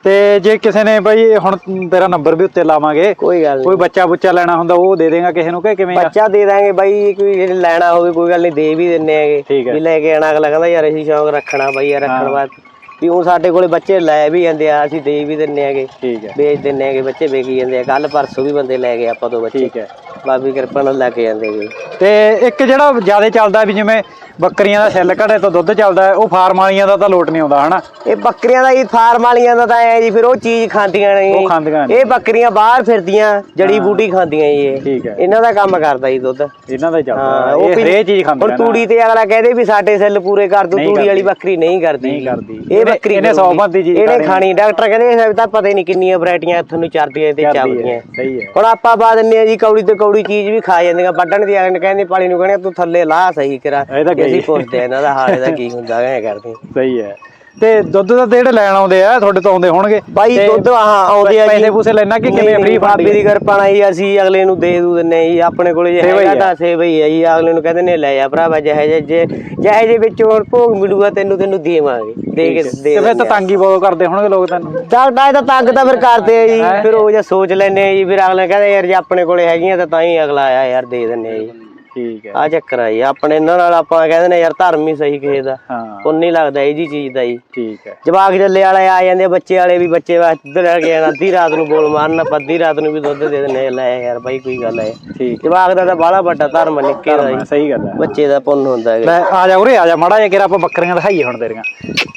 S2: ਤੇ ਜੇ ਕਿਸੇ ਨੇ ਬਈ ਹੁਣ ਤੇਰਾ ਨੰਬਰ ਵੀ ਉੱਤੇ ਲਾਵਾਂਗੇ
S1: ਕੋਈ ਗੱਲ
S2: ਕੋਈ
S1: ਨਹੀਂ।
S2: ਬੱਚਾ ਬੁੱਚਾ ਲੈਣਾ ਹੁੰਦਾ ਉਹ ਦੇ ਦੇਗਾ ਕਿਸੇ ਨੂੰ ਕਿ ਕਿਵੇਂ?
S1: ਬੱਚਾ ਦੇ ਦਾਂਗੇ ਬਾਈ ਕੋਈ ਜੇ ਲੈਣਾ ਹੋਵੇ ਕੋਈ ਗੱਲ ਨਹੀਂ ਦੇ ਵੀ ਦਿੰਨੇ ਹੈਗੇ। ਵੀ ਲੈ ਕੇ ਆਣਾ ਅਗਲਾ ਕਹਿੰਦਾ ਯਾਰ ਅਸੀਂ ਸ਼ੌਂਕ ਰੱਖਣਾ ਬਾਈ ਯਾਰ ਰੱਖਣ ਵਾਸਤੇ। ਵੀ ਉਹ ਸਾਡੇ ਕੋਲੇ ਬੱਚੇ ਲੈ ਵੀ ਜਾਂਦੇ ਆ ਅਸੀਂ ਦੇ ਵੀ ਦਿੰਨੇ ਹੈਗੇ।
S2: ਠੀਕ ਹੈ।
S1: ਵੇਚ ਦਿੰਨੇ ਹੈਗੇ ਬੱਚੇ ਵੇਚੀ ਜਾਂਦੇ ਆ। ਕੱਲ ਪਰਸੋਂ ਵੀ ਬੰਦੇ ਲੈ ਗਏ ਆਪਾਂ ਤੋਂ ਬੱਚੇ।
S2: ਠੀਕ ਹੈ।
S1: ਬਾਬੀ ਕਿਰਪਾ ਨਾਲ ਲੈ ਕੇ ਜਾਂਦੇ ਜੀ
S2: ਤੇ ਇੱਕ ਜਿਹੜਾ ਜ਼ਿਆਦਾ ਚੱਲਦਾ ਵੀ ਜਿਵੇਂ ਬੱਕਰੀਆਂ ਦਾ ਛਿੱਲ ਘੜੇ ਤੋਂ ਦੁੱਧ ਚੱਲਦਾ ਹੈ, ਉਹ ਫਾਰਮ ਵਾਲੀਆਂ ਦਾ ਤਾਂ ਲੋਟ ਨਹੀਂ ਆਉਂਦਾ ਹਨਾ?
S1: ਇਹ ਬੱਕਰੀਆਂ ਦਾ ਹੀ ਫਾਰਮ ਵਾਲੀਆਂ ਦਾ ਤਾਂ ਐ ਜੀ ਫਿਰ ਉਹ ਚੀਜ਼ ਖਾਂਦੀਆਂ ਨੇ
S2: ਉਹ ਖਾਂਦੀਆਂ ਨੇ।
S1: ਇਹ ਬੱਕਰੀਆਂ ਬਾਹਰ ਫਿਰਦੀਆਂ ਜੜੀ ਬੂਟੀ ਖਾਂਦੀਆਂ ਜੀ ਇਹ।
S2: ਠੀਕ ਹੈ।
S1: ਇਹਨਾਂ ਦਾ ਕੰਮ ਕਰਦਾ ਜੀ ਦੁੱਧ।
S2: ਇਹਨਾਂ ਦਾ ਹੀ ਚੱਲਦਾ।
S1: ਹਾਂ
S2: ਇਹ
S1: ਵੀ-
S2: ਹਰੇਕ ਚੀਜ਼ ਖਾਂਦੇ
S1: ਹੁਣ ਤੂੜੀ ਤੇ ਅਗਲਾ ਕਹਦੇ ਵੀ ਸਾਡੇ ਸੈੱਲ ਪੂਰੇ ਕਰ ਦੂ
S2: ਨਹੀਂ
S1: ਤੂੜੀ ਵਾਲੀ
S2: ਕਰਦੀ।
S1: ਬੱਕਰੀ ਨਹੀਂ ਕਰਦੀ
S2: ਨਹੀਂ ਕਰਦੀ।
S1: ਇਹ
S2: ਇਹਨੇ-
S1: ਬੱਕਰੀ
S2: ਇਹਨੇ ਸੌ। ਬੰਦੀ ਚੀਜ਼
S1: ਇਹਨੇ
S2: ਖਾਣੀ।
S1: ਖਾਣੀ। ਡਾਕਟਰ ਕਹਿੰਦੇ ਇਹ ਤਾਂ ਪਤਾ ਹੀ ਨਹੀਂ ਕਿੰਨੀਆਂ ਵੈਰਾਈਟੀਆਂ ਤੁਹਾਨੂੰ ਚਰਦੀਆਂ ਤੇ
S2: ਕਰਦੀ
S1: ਚੱਲਦੀਆਂ।
S2: ਸਹੀ ਹੈ।
S1: ਹੁਣ ਆਪਾਂ ਪਾ ਦਿੰਨੇ ਆ ਜੀ ਕੌੜੀ ਤੇ ਕੌੜੀ ਚੀਜ਼ ਵੀ ਖਾ ਜਾਂਦੀਆਂ ਵੱਢਣ ਦੀ ਅਗਲੇ ਕਹਿੰਦੇ ਪਾਣੀ ਨੂੰ ਕਹਿੰਦੇ ਤੂੰ ਥੱਲੇ ਲਾ ਸਹੀ ਕਰਾ।
S2: ਇਹ ਤਾਂ
S1: ਤੇ ਅਸੀਂ
S2: ਗਈ।
S1: ਪੁੱਛਦੇ ਆ ਇਹਨਾਂ ਦਾ ਹਾਲ ਇਹਦਾ ਕੀ ਹੁੰਦਾ ਐ ਕਰਦੇ
S2: ਸਹੀ ਹੈ। ਤੇ ਦੁੱਧ ਦਾ ਜਿਹੜੇ ਲੈਣ ਆਉਂਦੇ ਆ ਤੁਹਾਡੇ ਤੋਂ ਆਉਂਦੇ ਹੋਣਗੇ?
S1: ਬਾਈ
S2: ਤੇ
S1: ਦੁੱਧ ਹਾਂ ਆਉਂਦੇ ਆ ਜੀ।
S2: ਪੈਸੇ ਪੂਸੇ ਲੈਣਾ ਕਿ ਕਿਵੇਂ ਫ੍ਰੀ
S1: ਬਾਬੇ ਦੀ ਕਿਰਪਾ ਨਾਲ ਹੀ ਅਸੀਂ ਅਗਲੇ ਨੂੰ ਦੇ ਦੂ ਦਿੰਨੇ ਜੀ ਆਪਣੇ ਕੋਲੇ ਜੇ ਹੈਗਾ। ਤਾਂ ਸੇਵਾ ਹੀ ਹੈ ਜੀ ਅਗਲੇ ਨੂੰ ਕਹਿੰਦੇ ਨੇ ਲੈ ਆ ਭਰਾਵਾ ਜਿਹੇ ਜੇ ਜੇ ਜਿਹੇ ਜੇ ਵਿੱਚੋਂ ਹੁਣ ਭੋਗ ਮਿਲੂਗਾ ਤੈਨੂੰ ਤੈਨੂੰ ਦੇਵਾਂਗੇ। ਦੇ ਕੇ ਦੇ
S2: ਤੇ ਫਿਰ ਤਾਂ ਤੰਗੀ ਬਹੁਤ ਕਰਦੇ ਹੋਣਗੇ ਲੋਕ ਤੈਨੂੰ।
S1: ਡਾਕਟਰ ਤਾਂ ਤੰਗ ਤਾਂ ਫਿਰ ਕਰਦੇ ਆ ਜੀ ਫਿਰ ਉਹ ਜੇ ਸੋਚ ਲੈਨੇ ਆ ਜੀ ਫਿਰ ਅਗਲੇ ਕਹਿੰਦੇ ਯਾਰ ਜੇ ਆਪਣੇ ਕੋਲੇ ਹੈਗੀਆਂ ਤਾਂ ਤਾਂ ਹੀ ਅਗਲਾ ਆਇਆ ਯਾਰ ਦੇ ਦਿੰਨੇ ਆ ਜੀ।
S2: ਠੀਕ ਹੈ।
S1: ਆ ਚੱਕਰ ਆ ਜੀ ਆਪਣੇ ਇਹਨਾਂ ਨਾਲ ਆਪਾਂ ਕਹਿੰਦੇ ਨੇ ਯਾਰ ਧਰਮ ਹੀ ਸਹੀ ਕਿਸੇ ਦਾ।
S2: ਹਾਂ।
S1: ਪੁੰਨ ਨਹੀਂ ਲੱਗਦਾ ਇਹ ਜੀ ਚੀਜ਼ ਦਾ ਜੀ।
S2: ਠੀਕ ਹੈ।
S1: ਜਵਾਕ ਜੱਲੇ ਵਾਲੇ ਆ ਜਾਂਦੇ ਬੱਚੇ ਵਾਲੇ ਵੀ ਬੱਚੇ ਵਾਸਤੇ ਲੈ ਕੇ ਆਣਾ ਅੱਧੀ ਰਾਤ ਨੂੰ ਬੋਲ ਮਾਰਨ ਆਪਾਂ ਅੱਧੀ ਰਾਤ ਨੂੰ ਵੀ ਦੁੱਧ ਦੇ ਦਿੰਦੇ ਲੈ ਯਾਰ ਬਾਈ ਕੋਈ ਗੱਲ ਹੈ
S2: ਠੀਕ।
S1: ਜਵਾਕ ਦਾ ਤਾਂ ਬਾਹਲਾ ਵੱਡਾ ਧਰਮ ਨਿੱਕੇ ਦਾ ਜੀ।
S2: ਸਹੀ ਗੱਲ ਹੈ
S1: ਬੱਚੇ ਦਾ ਪੁੰਨ ਹੁੰਦਾ ਹੈ
S2: ਲੈ ਆ ਜਾ ਉਰੇ ਆ ਜਾ ਮਾੜਾ ਜਿਹਾ ਕਿਰਾ ਆਪਾਂ ਬੱਕਰੀਆਂ ਦਿਖਾਈਏ ਹੁਣ ਤੇਰੀਆਂ।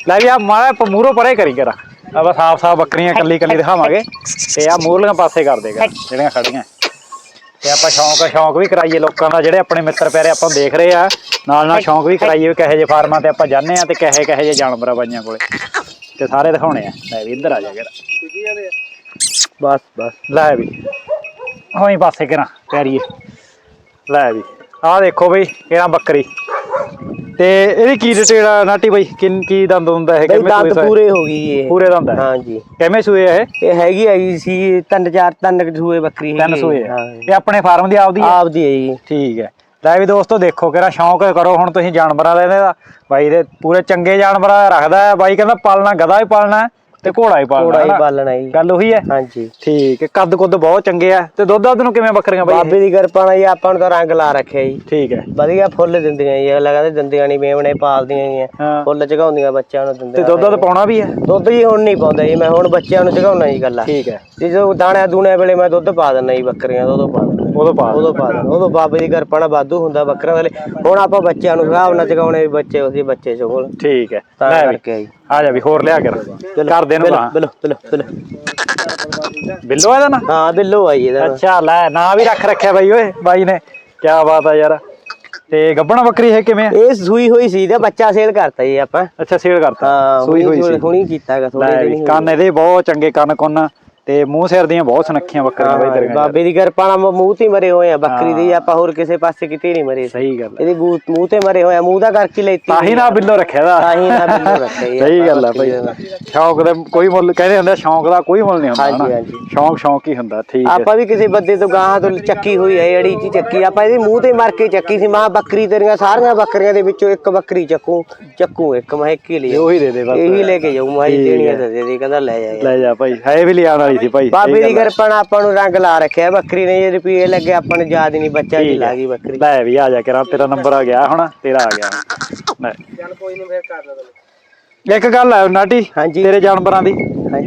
S2: ਲੈ ਵੀ ਆ ਮਾੜਾ ਮੂਹਰੋਂ ਪਰੇ ਕਰੀ ਕਰਾ। ਆਪਾਂ ਸਾਫ਼ ਸਾਫ਼ ਬੱਕਰੀਆਂ ਕੱਲੀ ਕੱਲੀ ਦਿਖਾਵਾਂਗੇ। ਤੇ ਆ ਮੂਹਰਲੀਆਂ ਪਾਸੇ ਕਰ ਦੇਗਾ ਜਿਹੜੀਆਂ ਖੜੀਆਂ ਤੇ ਆਪਾਂ ਸ਼ੌਂਕ ਸ਼ੌਂਕ ਵੀ ਕਰਾਈਏ ਲੋਕਾਂ ਦਾ, ਜਿਹੜੇ ਆਪਣੇ ਮਿੱਤਰ ਪਿਆਰੇ ਆਪਾਂ ਦੇਖ ਰਹੇ ਆ, ਨਾਲ ਨਾਲ ਸ਼ੌਂਕ ਵੀ ਕਰਾਈਏ ਵੀ ਕਹੇ ਜਿਹੇ ਫਾਰਮਾਂ ਤੇ ਆਪਾਂ ਜਾਂਦੇ ਆ ਤੇ ਕਹੇ ਕਹੇ ਜਿਹੇ ਜਾਨਵਰਾਂ ਬਾਈਆਂ ਕੋਲੇ। ਤੇ ਸਾਰੇ ਦਿਖਾਉਣੇ ਆ। ਲੈ ਵੀ ਇੱਧਰ ਆ ਜਾ ਕਿਰਾ
S1: ਬਸ ਬਸ।
S2: ਲੈ ਵੀ। ਹੋਈ ਪਾਸੇ ਕਿਰਾ, ਪਿਆਰੀਏ। ਲੈ ਵੀ। ਆਹ ਦੇਖੋ ਬਈ, ਕਿਹੜਾ ਬੱਕਰੀ। ਤੇ ਇਹਦੀ ਕੀ ਡਿਟੇਲ ਆ ਨਾਟੀ ਬਈ? ਕਿੰਨ ਕੀ ਦੰਦ ਹੁੰਦਾ ਇਹ?
S1: ਬਈ
S2: ਕਿਵੇਂ
S1: ਦੰਦ ਪੂਰੇ ਹੋ ਗਈ ਇਹ।
S2: ਪੂਰੇ ਦੰਦ ਹੈ
S1: ਹਾਂਜੀ।
S2: ਕਿਵੇਂ ਸੂਏ ਆ ਇਹ?
S1: ਇਹ ਹੈਗੀ ਆ ਜੀ ਸੀ ਤਿੰਨ ਚਾਰ ਤਿੰਨ ਸੂਏ ਬੱਕਰੀ
S2: ਤਿੰਨ ਸੂਏ
S1: ਹਾਂ।
S2: ਇਹ ਆਪਣੇ ਫਾਰਮ ਦੀ ਆਪਦੀ ਹੈ
S1: ਆਪ ਦੀ ਹੈ ਜੀ।
S2: ਠੀਕ ਹੈ। ਲੈ ਵੀ ਦੋਸਤੋ ਦੇਖੋ ਕਿਹੜਾ ਸ਼ੌਂਕ ਕਰੋ ਹੁਣ ਤੁਸੀਂ ਜਾਨਵਰਾਂ ਦਾ ਇਹਦਾ। ਬਾਈ ਦੇ ਪੂਰੇ ਚੰਗੇ ਜਾਨਵਰਾਂ ਦਾ ਰੱਖਦਾ ਹੈ ਬਾਈ ਕਹਿੰਦਾ ਪਾਲਣਾ ਗਧਾ ਵੀ ਪਾਲਣਾ। ਹੈ ਤੇ ਘੋੜਾ
S1: ਥੋੜਾ
S2: ਪਾਲਣਾ
S1: ਹੀ
S2: ਹੈ।
S1: ਪਾਲਣਾ ਜੀ।
S2: ਗੱਲ ਉਹੀ ਹੈ।
S1: ਹਾਂਜੀ।
S2: ਠੀਕ ਹੈ ਕੱਦ ਕੁੱਦ ਬਹੁਤ ਚੰਗੇ ਆ। ਤੇ ਦੁੱਧ ਦੱਧ ਨੂੰ ਕਿਵੇਂ ਬੱਕਰੀਆਂ ਬਾਈ
S1: ਬਾਬੇ ਦੀ ਕਿਰਪਾ ਨਾਲ ਜੀ ਆਪਾਂ ਨੂੰ ਤਾਂ ਰੰਗ ਲਾ ਰੱਖਿਆ ਜੀ।
S2: ਠੀਕ ਹੈ।
S1: ਵਧੀਆ ਫੁੱਲ ਦਿੰਦੀਆਂ ਜੀ ਅਗਲਾ ਕਹਿੰਦੇ ਦਿੰਦੀਆਂ ਨਹੀਂ ਮੇਵਣੇ ਪਾਲਦੀਆਂ ਜੀ
S2: ਹਾਂ।
S1: ਫੁੱਲ ਚਗਾਉਂਦੀਆਂ ਬੱਚਿਆਂ ਨੂੰ
S2: ਤੇ ਦੁੱਧ ਦੱਧ ਪਾਉਣਾ ਵੀ ਹੈ?
S1: ਦੁੱਧ ਜੀ ਹੁਣ ਨਹੀਂ ਪਾਉਂਦਾ ਜੀ ਮੈਂ ਹੁਣ ਬੱਚਿਆਂ ਨੂੰ ਚਗਾਉਣਾ ਜੀ ਗੱਲਾਂ।
S2: ਠੀਕ ਹੈ।
S1: ਜੇ ਜੋ ਦਾਣਾ ਦੂਣੇ ਵੇਲੇ ਮੈਂ ਦੁੱਧ ਪਾ ਦਿੰਦਾ ਜੀ ਬੱਕਰੀਆਂ ਦਾ ਉਦੋਂ ਪਾ ਦਿੰਦਾ।
S2: ਉਦੋਂ ਪਾ
S1: ਉਦੋਂ ਪਾ ਦੇਣਾ ਉਦੋਂ ਬਾਬੇ ਦੀ ਕਿਰਪਾ ਵਾਧੂ ਹੁੰਦਾ ਬੱਕਰਾ ਵਾਲੇ। ਹੁਣ ਆਪਾਂ ਬੱਚਿਆਂ ਨੂੰ ਹਿਸਾਬ ਨਾਲ ਚਗਾਉਣੇ ਵੀ ਬੱਚੇ ਉਹਦੇ ਬੱਚੇ ਚੋਲ
S2: ਠੀਕ ਹੈ।
S1: ਤਾਂ
S2: ਲੈ ਵੀ
S1: ਕਰਕੇ ਆਈ।
S2: ਆ ਜਾ ਵੀ ਹੋਰ ਲਿਆ ਕਰ ਕਰ ਦੇ ਨੂੰ ਲਾ
S1: ਬਿਲੋ ਬਿਲੋ ਬਿਲੋ।
S2: ਬਿੱਲੋ ਇਹਦਾ ਨਾ
S1: ਹਾਂ ਬਿੱਲੋ ਆਈ ਇਹਦਾ।
S2: ਅੱਛਾ ਲੈ ਨਾਂ ਵੀ ਰੱਖ ਰੱਖਿਆ ਬਾਈ ਓਏ। ਬਾਈ ਨੇ ਕੀ ਬਾਤ ਆ ਯਾਰ। ਤੇ ਗੱਬਣਾ ਬੱਕਰੀ ਇਹ ਕਿਵੇਂ ਆ?
S1: ਇਹ ਸੂਈ ਹੋਈ ਸੀ ਤੇ ਬੱਚਾ ਸੇਲ ਕਰਤਾ ਜੀ ਆਪਾਂ।
S2: ਅੱਛਾ ਸੇਲ ਕਰਤਾ।
S1: ਹਾਂ
S2: ਸੂਈ ਹੋਈ ਸੀ।
S1: ਹੁਣੀ ਕੀਤਾ ਹੈਗਾ ਥੋੜੇ ਦਿਨ ਹੀ
S2: ਕੰਨ ਇਹਦੇ ਬਹੁਤ ਚੰਗੇ ਕੰਨ ਕੁੰਨ ਤੇ ਮੂੰਹ ਸਿਰ ਦੀਆਂ ਬਹੁਤ ਸੁਨੱਖੀਆਂ ਬੱਕਰੀਆਂ ਬਾਈ ਯਾਰ।
S1: ਬਾਬੇ ਦੀ ਕਿਰਪਾ ਨਾਲ ਮੂੰਹ ਤੇ ਮਰੇ ਹੋਏ ਆ ਬੱਕਰੀ ਦੀ ਆਪਾਂ ਹੋਰ ਕਿਸੇ ਪਾਸੇ ਕਿਤੇ ਨਹੀਂ ਮਰੇ।
S2: ਸਹੀ ਗੱਲ
S1: ਇਹਦੀ ਮੂੰਹ ਤੇ ਮਰੇ ਹੋਏ ਆ ਮੂੰਹ ਦਾ ਕਰਕੇ ਲੈਤੀ
S2: ਤਾਂ ਹੀ ਨਾ ਬਿੱਲੋ ਰੱਖਿਆ ਦਾ।
S1: ਤਾਂ ਹੀ ਨਾ ਬਿੱਲੋ ਰੱਖਿਆ
S2: ਸਹੀ ਗੱਲ ਆ ਭਾਈ। ਸ਼ੌਂਕ ਦਾ ਕੋਈ ਮੁੱਲ ਕਹਿੰਦੇ ਹੁੰਦੇ ਸ਼ੌਂਕ ਦਾ ਕੋਈ ਮੁੱਲ ਨਹੀਂ ਹੁੰਦਾ
S1: ਹਾਂਜੀ, ਹਾਂਜੀ।
S2: ਸ਼ੌਂਕ ਸ਼ੌਂਕ ਹੀ ਹੁੰਦਾ ਠੀਕ ਹੈ।
S1: ਆਪਾਂ ਵੀ ਕਿਸੇ ਬੰਦੇ ਤੋਂ ਗਾਹਾਂ ਤੋਂ ਚੱਕੀ ਹੋਈ ਹੈ ਅੜੀ ਚ ਚੱਕੀ ਆਪਾਂ ਇਹਦੇ ਮੂੰਹ ਤੇ ਮਾਰ ਕੇ ਚੱਕੀ ਸੀ ਮਾਂ ਬੱਕਰੀ ਤੇਰੀਆਂ ਸਾਰੀਆਂ ਬੱਕਰੀਆਂ ਦੇ ਵਿੱਚੋਂ ਇੱਕ ਬੱਕਰੀ ਚੱਕੂ ਚੱਕੂ ਇੱਕ ਮੈਂ ਇੱਕ ਹੀ ਲਈ
S2: ਉਹੀ ਦੇ ਦੇ ਬਸ।
S1: ਇਹੀ ਲੈ ਕੇ ਜਾਊ ਮੈਂ ਦੇਣੀਆਂ ਦੇ ਦੇ ਕਹਿੰਦਾ ਲੈ ਜਾ।
S2: ਲੈ ਜਾ ਭਾਈ ਹੈ ਵੀ ਲਿਆਉਣ ਵਾਲੀ ਸੀ ਭਾਈ
S1: ਬਾਬੇ
S2: ਸਹੀ
S1: ਦੀ। ਕਿਰਪਾ ਨਾਲ ਆਪਾਂ ਨੂੰ ਰੰਗ ਲਾ ਰੱਖਿਆ ਬੱਕਰੀ ਨੇ ਜੇ ਰੁਪਏ ਲੱਗੇ ਆਪਾਂ ਨੂੰ ਯਾਦ ਹੀ ਨਹੀਂ ਬੱਚਾ ਜੀ ਲਾ। ਗਈ ਬੱਕਰੀ
S2: ਲੈ ਵੀ ਆ ਜਾ ਕਰਾਂ ਤੇਰਾ ਨੰਬਰ ਆ ਗਿਆ ਹੁਣ ਤੇਰਾ ਆ ਗਿਆ ਲੈ
S1: ਚੱਲ ਕੋਈ ਨਹੀਂ ਫੇਰ ਕਰ ਲਓ
S2: ਇੱਕ ਗੱਲ ਹੈ ਨਾਟੀ
S1: ਹਾਂਜੀ।
S2: ਤੇਰੇ ਜਾਨਵਰਾਂ ਦੀ।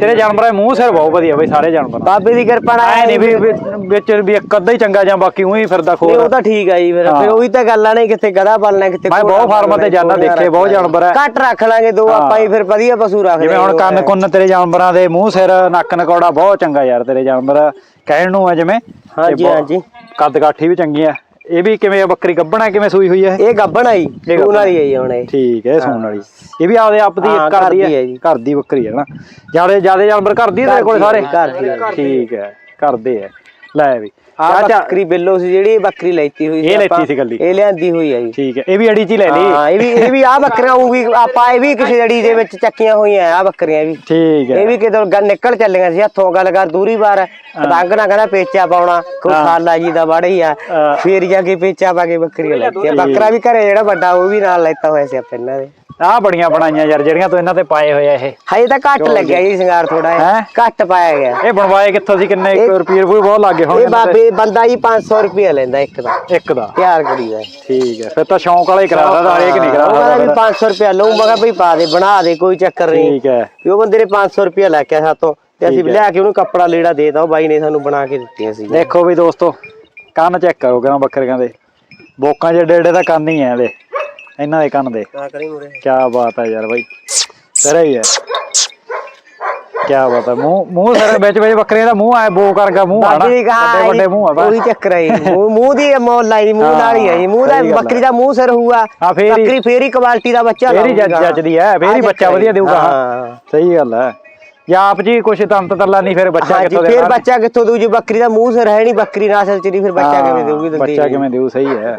S2: ਤੇਰੇ ਜਾਨਵਰਾਂ ਦੇ ਮੂੰਹ ਸਿਰ ਬਹੁਤ ਵਧੀਆ ਬਈ ਸਾਰੇ ਜਾਨਵਰਾਂ
S1: ਬਾਬੇ ਦੀ ਕਿਰਪਾ ਨਾਲ
S2: ਐ ਨਹੀਂ ਵੀ ਵੀ ਵਿੱਚ ਵੀ ਇੱਕ ਅੱਧਾ ਹੀ ਚੰਗਾ ਜਾਂ ਬਾਕੀ ਉਹੀ ਫਿਰਦਾ
S1: ਨਹੀਂ,
S2: ਖੋਰ
S1: ਉਹ ਤਾਂ ਠੀਕ ਆ ਜੀ ਫਿਰ
S2: ਹਾਂ।
S1: ਫਿਰ ਉਹੀ ਤਾਂ ਗੱਲ ਆ ਨਹੀਂ ਕਿੱਥੇ ਗਧਾ ਪਾਲਣਾ ਕਿੱਥੇ
S2: ਮੈਂ
S1: ਘੋੜਾ
S2: ਬਹੁਤ ਫਾਰਮਾਂ ਤੇ
S1: ਪਾਲਣਾ,
S2: ਜਾਣਾ
S1: ਘੋੜਾ
S2: ਦੇਖੇ ਬਹੁਤ ਜਾਨਵਰ ਹੈ
S1: ਘੱਟ ਰੱਖ ਲਾਂਗੇ ਦੋ ਆਪਾਂ ਹੀ ਫਿਰ ਵਧੀਆ ਪਸ਼ੂ ਰੱਖ
S2: ਜਿਵੇਂ ਹੁਣ ਕੰਨ ਕੁੰਨ ਤੇਰੇ ਜਾਨਵਰਾਂ ਦੇ ਮੂੰਹ ਸਿਰ ਨੱਕ ਨਕੌੜਾ ਬਹੁਤ ਚੰਗਾ ਯਾਰ ਤੇਰੇ ਜਾਨਵਰ। ਕਹਿਣ ਨੂੰ ਆ ਜਿਵੇਂ ਤੇ
S1: ਹਾਂਜੀ,
S2: ਬਹੁਤ-
S1: ਹਾਂਜੀ।
S2: ਕੱਦ ਕਾਠੀ ਵੀ ਚੰਗੀ ਆ। ਇਹ ਵੀ ਕਿਵੇਂ ਆ ਬੱਕਰੀ ਗੱਬਣਾ ਕਿਵੇਂ ਸੂਈ ਹੋਈ ਹੈ
S1: ਇਹ ਗੱਬਣ ਆਈ ਸੂਣ
S2: ਗੱਭਣ
S1: ਵਾਲੀ ਆਈ ਹੁਣ ਇਹ।
S2: ਠੀਕ ਹੈ ਇਹ ਸੂਣ ਵਾਲੀ। ਇਹ ਵੀ ਆਪਦੇ ਆਪ ਦੀ
S1: ਹਾਂ,
S2: ਘਰ ਦੀ
S1: ਹੈ
S2: ਹੈ
S1: ਜੀ।
S2: ਘਰ ਦੀ ਬੱਕਰੀ ਹੈ ਨਾ। ਜਿਆਦੇ ਜਿਆਦੇ ਜਾਨਵਰ ਘਰ ਦੀ ਤੇਰੇ ਕੋਲ ਸਾਰੇ?
S1: ਹੈ, ਹੈ।
S2: ਠੀਕ ਹੈ ਘਰ ਦੇ ਹੈ ਲੈ ਵੀ।
S1: ਆ
S2: ਚਾਚਾ
S1: ਬੱਕਰੀ ਬਿੱਲੋ ਸੀ ਜਿਹੜੀ ਇਹ ਬੱਕਰੀ ਲੈਤੀ ਹੋਈ
S2: ਇਹ ਲੈਤੀ
S1: ਆਪਾਂ,
S2: ਸੀ ਗੱਲੀ।
S1: ਇਹ ਲਿਆਂਦੀ ਹੋਈ ਆ ਜੀ।
S2: ਠੀਕ ਹੈ ਇਹ ਵੀ ਅੜੀ ਚ ਹੀ ਲੈ ਲਈ।
S1: ਹਾਂ ਇਹ ਵੀ ਇਹ ਵੀ ਆ ਬੱਕਰੀਆਂ ਉਹ ਵੀ ਆਪਾਂ ਇਹ ਵੀ ਕਿਸੇ ਜੜੀ ਦੇ ਵਿੱਚ ਚੱਕੀਆਂ ਹੋਈਆਂ ਆ ਬੱਕਰੀਆਂ ਵੀ।
S2: ਠੀਕ ਹੈ।
S1: ਇਹ ਵੀ ਕਿਦੋਂ ਗੱਲ ਨਿਕਲ ਚੱਲੀਆਂ ਸੀ ਹੱਥੋਂ ਗੱਲ ਕਰ ਦੂਰੀ ਬਾਰ ਪਤੰਗ ਨਾ ਕਹਿੰਦਾ ਪੇਚਾ ਪਾਉਣਾ ਕੋਈ ਖਾਲਾ ਜੀ ਦਾ ਵੜ ਹੀ ਆ
S2: ਹਾਂ।
S1: ਫੇਰ ਜਾ ਕੇ ਪੇਚਾ ਪਾ ਕੇ ਬੱਕਰੀਆਂ ਲੈਤੀਆਂ ਬੱਕਰਾ ਵੀ ਘਰੇ ਜਿਹੜਾ ਵੱਡਾ ਉਹ ਵੀ ਨਾਲ ਲੈਤਾ ਹੋਇਆ ਸੀ ਆਪਾਂ ਇਹਨਾਂ ਦੇ।
S2: ਆ ਬੜੀਆਂ ਬਣਾਈਆਂ ਯਾਰ ਜਿਹੜੀਆਂ ਤੂੰ ਇਹਨਾਂ ਤੇ ਪਾਏ ਹੋਏ ਆ ਇਹ।
S1: ਹਜੇ ਤਾਂ ਘੱਟ ਲੱਗਿਆ ਜੀ। ਸ਼ਿੰਗਾਰ ਥੋੜਾ
S2: ਹੈਂ?
S1: ਘੱਟ ਪਾਇਆ ਗਿਆ।
S2: ਇਹ ਬਣਵਾਏ ਕਿੱਥੋਂ ਸੀ ਕਿੰਨੇ ਰੁਪਏ ਰੁਪਏ ਬਹੁਤ ਲੱਗੇ
S1: ਇਹ
S2: ਹੋਣਗੇ ਇਹਨਾਂ
S1: ਬਾਬੇ ਬੰਦਾ ਜੀ 500 ਰੁਪਏ ਲੈਂਦਾ ਇੱਕ ਦਾ।
S2: ਤੇ? ਇੱਕ ਦਾ।
S1: ਤਿਆਰ ਕਰੀ ਦਾ।
S2: ਠੀਕ ਹੈ ਫਿਰ ਤਾਂ ਸ਼ੌਂਕ ਵਾਲਾ ਹੀ ਕਰਾਦਾ ਤਾਂ ਹਰੇਕ ਨਹੀਂ
S1: ਉਹ ਕਹਿੰਦਾ
S2: ਕਰਾਦਾ
S1: ਵੀ 500 ਰੁਪਏ ਲਊ ਮੈਂ ਕਿਹਾ ਭਈ ਪਾ ਦੇ ਬਣਾ ਦੇ ਕੋਈ ਚੱਕਰ ਨਹੀਂ।
S2: ਠੀਕ ਹੈ।
S1: ਵੀ ਉਹ ਬੰਦੇ ਨੇ 500 ਰੁਪਏ ਲੈ ਕੇ ਸਾਤੋਂ ਤੇ ਅਸੀਂ
S2: ਠੀਕ ਹੈ।
S1: ਲਿਆ ਕੇ ਉਹਨੂੰ ਕੱਪੜਾ ਲੀੜਾ ਦੇਤਾ ਉਹ ਬਾਈ ਨੇ ਸਾਨੂੰ ਬਣਾ ਕੇ ਦਿੱਤੀਆਂ ਸੀ।
S2: ਦੇਖੋ ਵੀ ਦੋਸਤੋ ਕੰਨ ਚੈੱਕ ਕਰੋ ਕਿਹਨਾਂ ਬੱਕਰੀਆਂ ਦੇ। ਬੋਕਾਂ ਜਿਹੜੇ ਏਡੇ ਦਾ ਕੰਨ ਹੀ ਆ ਇਹਦੇ। ਇਹਨਾਂ ਦੇ ਕੰਨ ਦੇ।
S1: ਆ ਕਰੀ ਮੁਰੇ।
S2: ਕੀ ਬਾਤ ਹੈ ਯਾਰ ਬਾਈ। ਤੇਰਾ ਹੀ ਹੈ ਕੀ ਬਾਤ ਹੈ ਮੂੰਹ ਮੂੰਹ ਸਿਰ ਵਿੱਚ ਵਿੱਚ ਬੱਕਰੀਆਂ ਦਾ ਮੂੰਹ ਆਏ ਬੋ ਕਰਗਾ ਮੂੰਹ ਆ ਨਾ।
S1: ਬਾਕੀ
S2: ਵੱਡੇ ਵੱਡੇ ਮੂੰਹ ਆ ਬਸ।
S1: ਉਹੀ ਚੱਕਰ ਹੈ। ਮੂੰਹ ਮੂੰਹ ਦੀ ਮੋਲ ਲਾਈ ਮੂੰਹ ਨਾਲ ਹੀ ਹੈ ਜੀ। ਮੂੰਹ ਦਾ
S2: ਸਹੀ ਗੱਲ ਆ।
S1: ਬੱਕਰੀ ਦਾ ਮੂੰਹ ਸਿਰ ਹੋਊਗਾ।
S2: ਹਾਂ, ਫੇਰ ਹੀ-
S1: ਬੱਕਰੀ ਫੇਰ ਹੀ ਕੁਆਲਿਟੀ ਦਾ ਬੱਚਾ
S2: ਫੇਰ ਹੀ ਜੱਜ-
S1: ਲਾਊਗਾ।
S2: ਜੱਜਦੀ ਹੈ, ਫੇਰ ਹੀ
S1: ਆਹ
S2: ਬੱਚਾ
S1: ਚੱਕਰ
S2: ਵਧੀਆ ਦੇਊਗਾ।
S1: ਹਾਂ।
S2: ਸਹੀ ਗੱਲ ਹੈ ਜਾਂ ਆਪ ਜੀ ਕੁਛ ਤੰਤ ਤਰਲਾ ਨਹੀਂ ਫਿਰ ਬੱਚਾ
S1: ਹਾਂਜੀ
S2: ਕਿੱਥੋਂ
S1: ਫੇਰ
S2: ਦੇਣਾ?
S1: ਬੱਚਾ ਕਿੱਥੋਂ ਦੂ ਜੀ? ਬੱਕਰੀ ਦਾ ਮੂੰਹ ਸਿਰ ਹੈ ਨਹੀਂ ਬੱਕਰੀ ਚ ਨਹੀਂ ਫਿਰ ਬੱਚਾ ਕਿਵੇਂ ਦੇਊਗੀ
S2: ਹਾਂ,
S1: ਦਿੰਦੀ
S2: ਬੱਚਾ। ਕਿਵੇਂ ਦੇਊ? ਸਹੀ ਹੈ।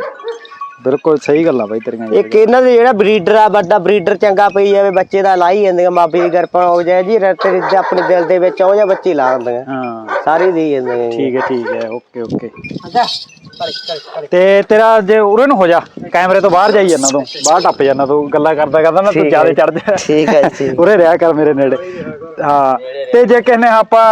S2: ਬਿਲਕੁਲ ਸਹੀ ਗੱਲ ਆ ਬਾਈ ਤੇਰੀਆਂ
S1: ਇੱਕ ਇਹਨਾਂ ਦੇ ਜਿਹੜਾ ਬਰੀਡਰ ਆ ਵੱਡਾ ਬਰੀਡਰ ਚੰਗਾ ਪਈ ਜਾਵੇ ਬੱਚੇ ਦਾ ਲਾਈ ਜਾਂਦੀਆਂ ਮਾਪੇ ਦੀ ਕਿਰਪਾ ਹੋ ਜਾਏ ਜੀ ਤੇਰੇ ਦੇ ਆਪਣੇ ਦਿਲ ਦੇ ਵਿੱਚ ਉਹ ਜਿਹਾ ਬੱਚੇ ਲਾ ਦਿੰਦੀਆਂ।
S2: ਹਾਂ।
S1: ਸਾਰੇ ਦੇ ਜਾਂਦੇ
S2: ਠੀਕ ਹੈ ਠੀਕ ਹੈ ਓਕੇ ਓਕੇ। ਤੇ ਤੇਰਾ ਜੇ ਉਰੇ ਨੂੰ ਹੋ ਜਾ ਕੈਮਰੇ ਤੋਂ ਬਾਹਰ ਜਾਈ ਜਾਂਦਾ ਤੂੰ ਬਾਹਰ ਟੱਪ ਜਾਂਦਾ ਤੂੰ ਗੱਲਾਂ ਕਰਦਾ ਕਰਦਾ ਨਾ ਤੂੰ। ਜ਼ਿਆਦਾ ਚੜ ਜਾ।
S1: ਠੀਕ ਹੈ ਜੀ।
S2: ਉਰੇ ਰਿਹਾ ਕਰ ਮੇਰੇ ਨੇੜੇ। ਹਾਂ ਤੇ ਜੇ ਕਹਿੰਨੇ ਆਪਾਂ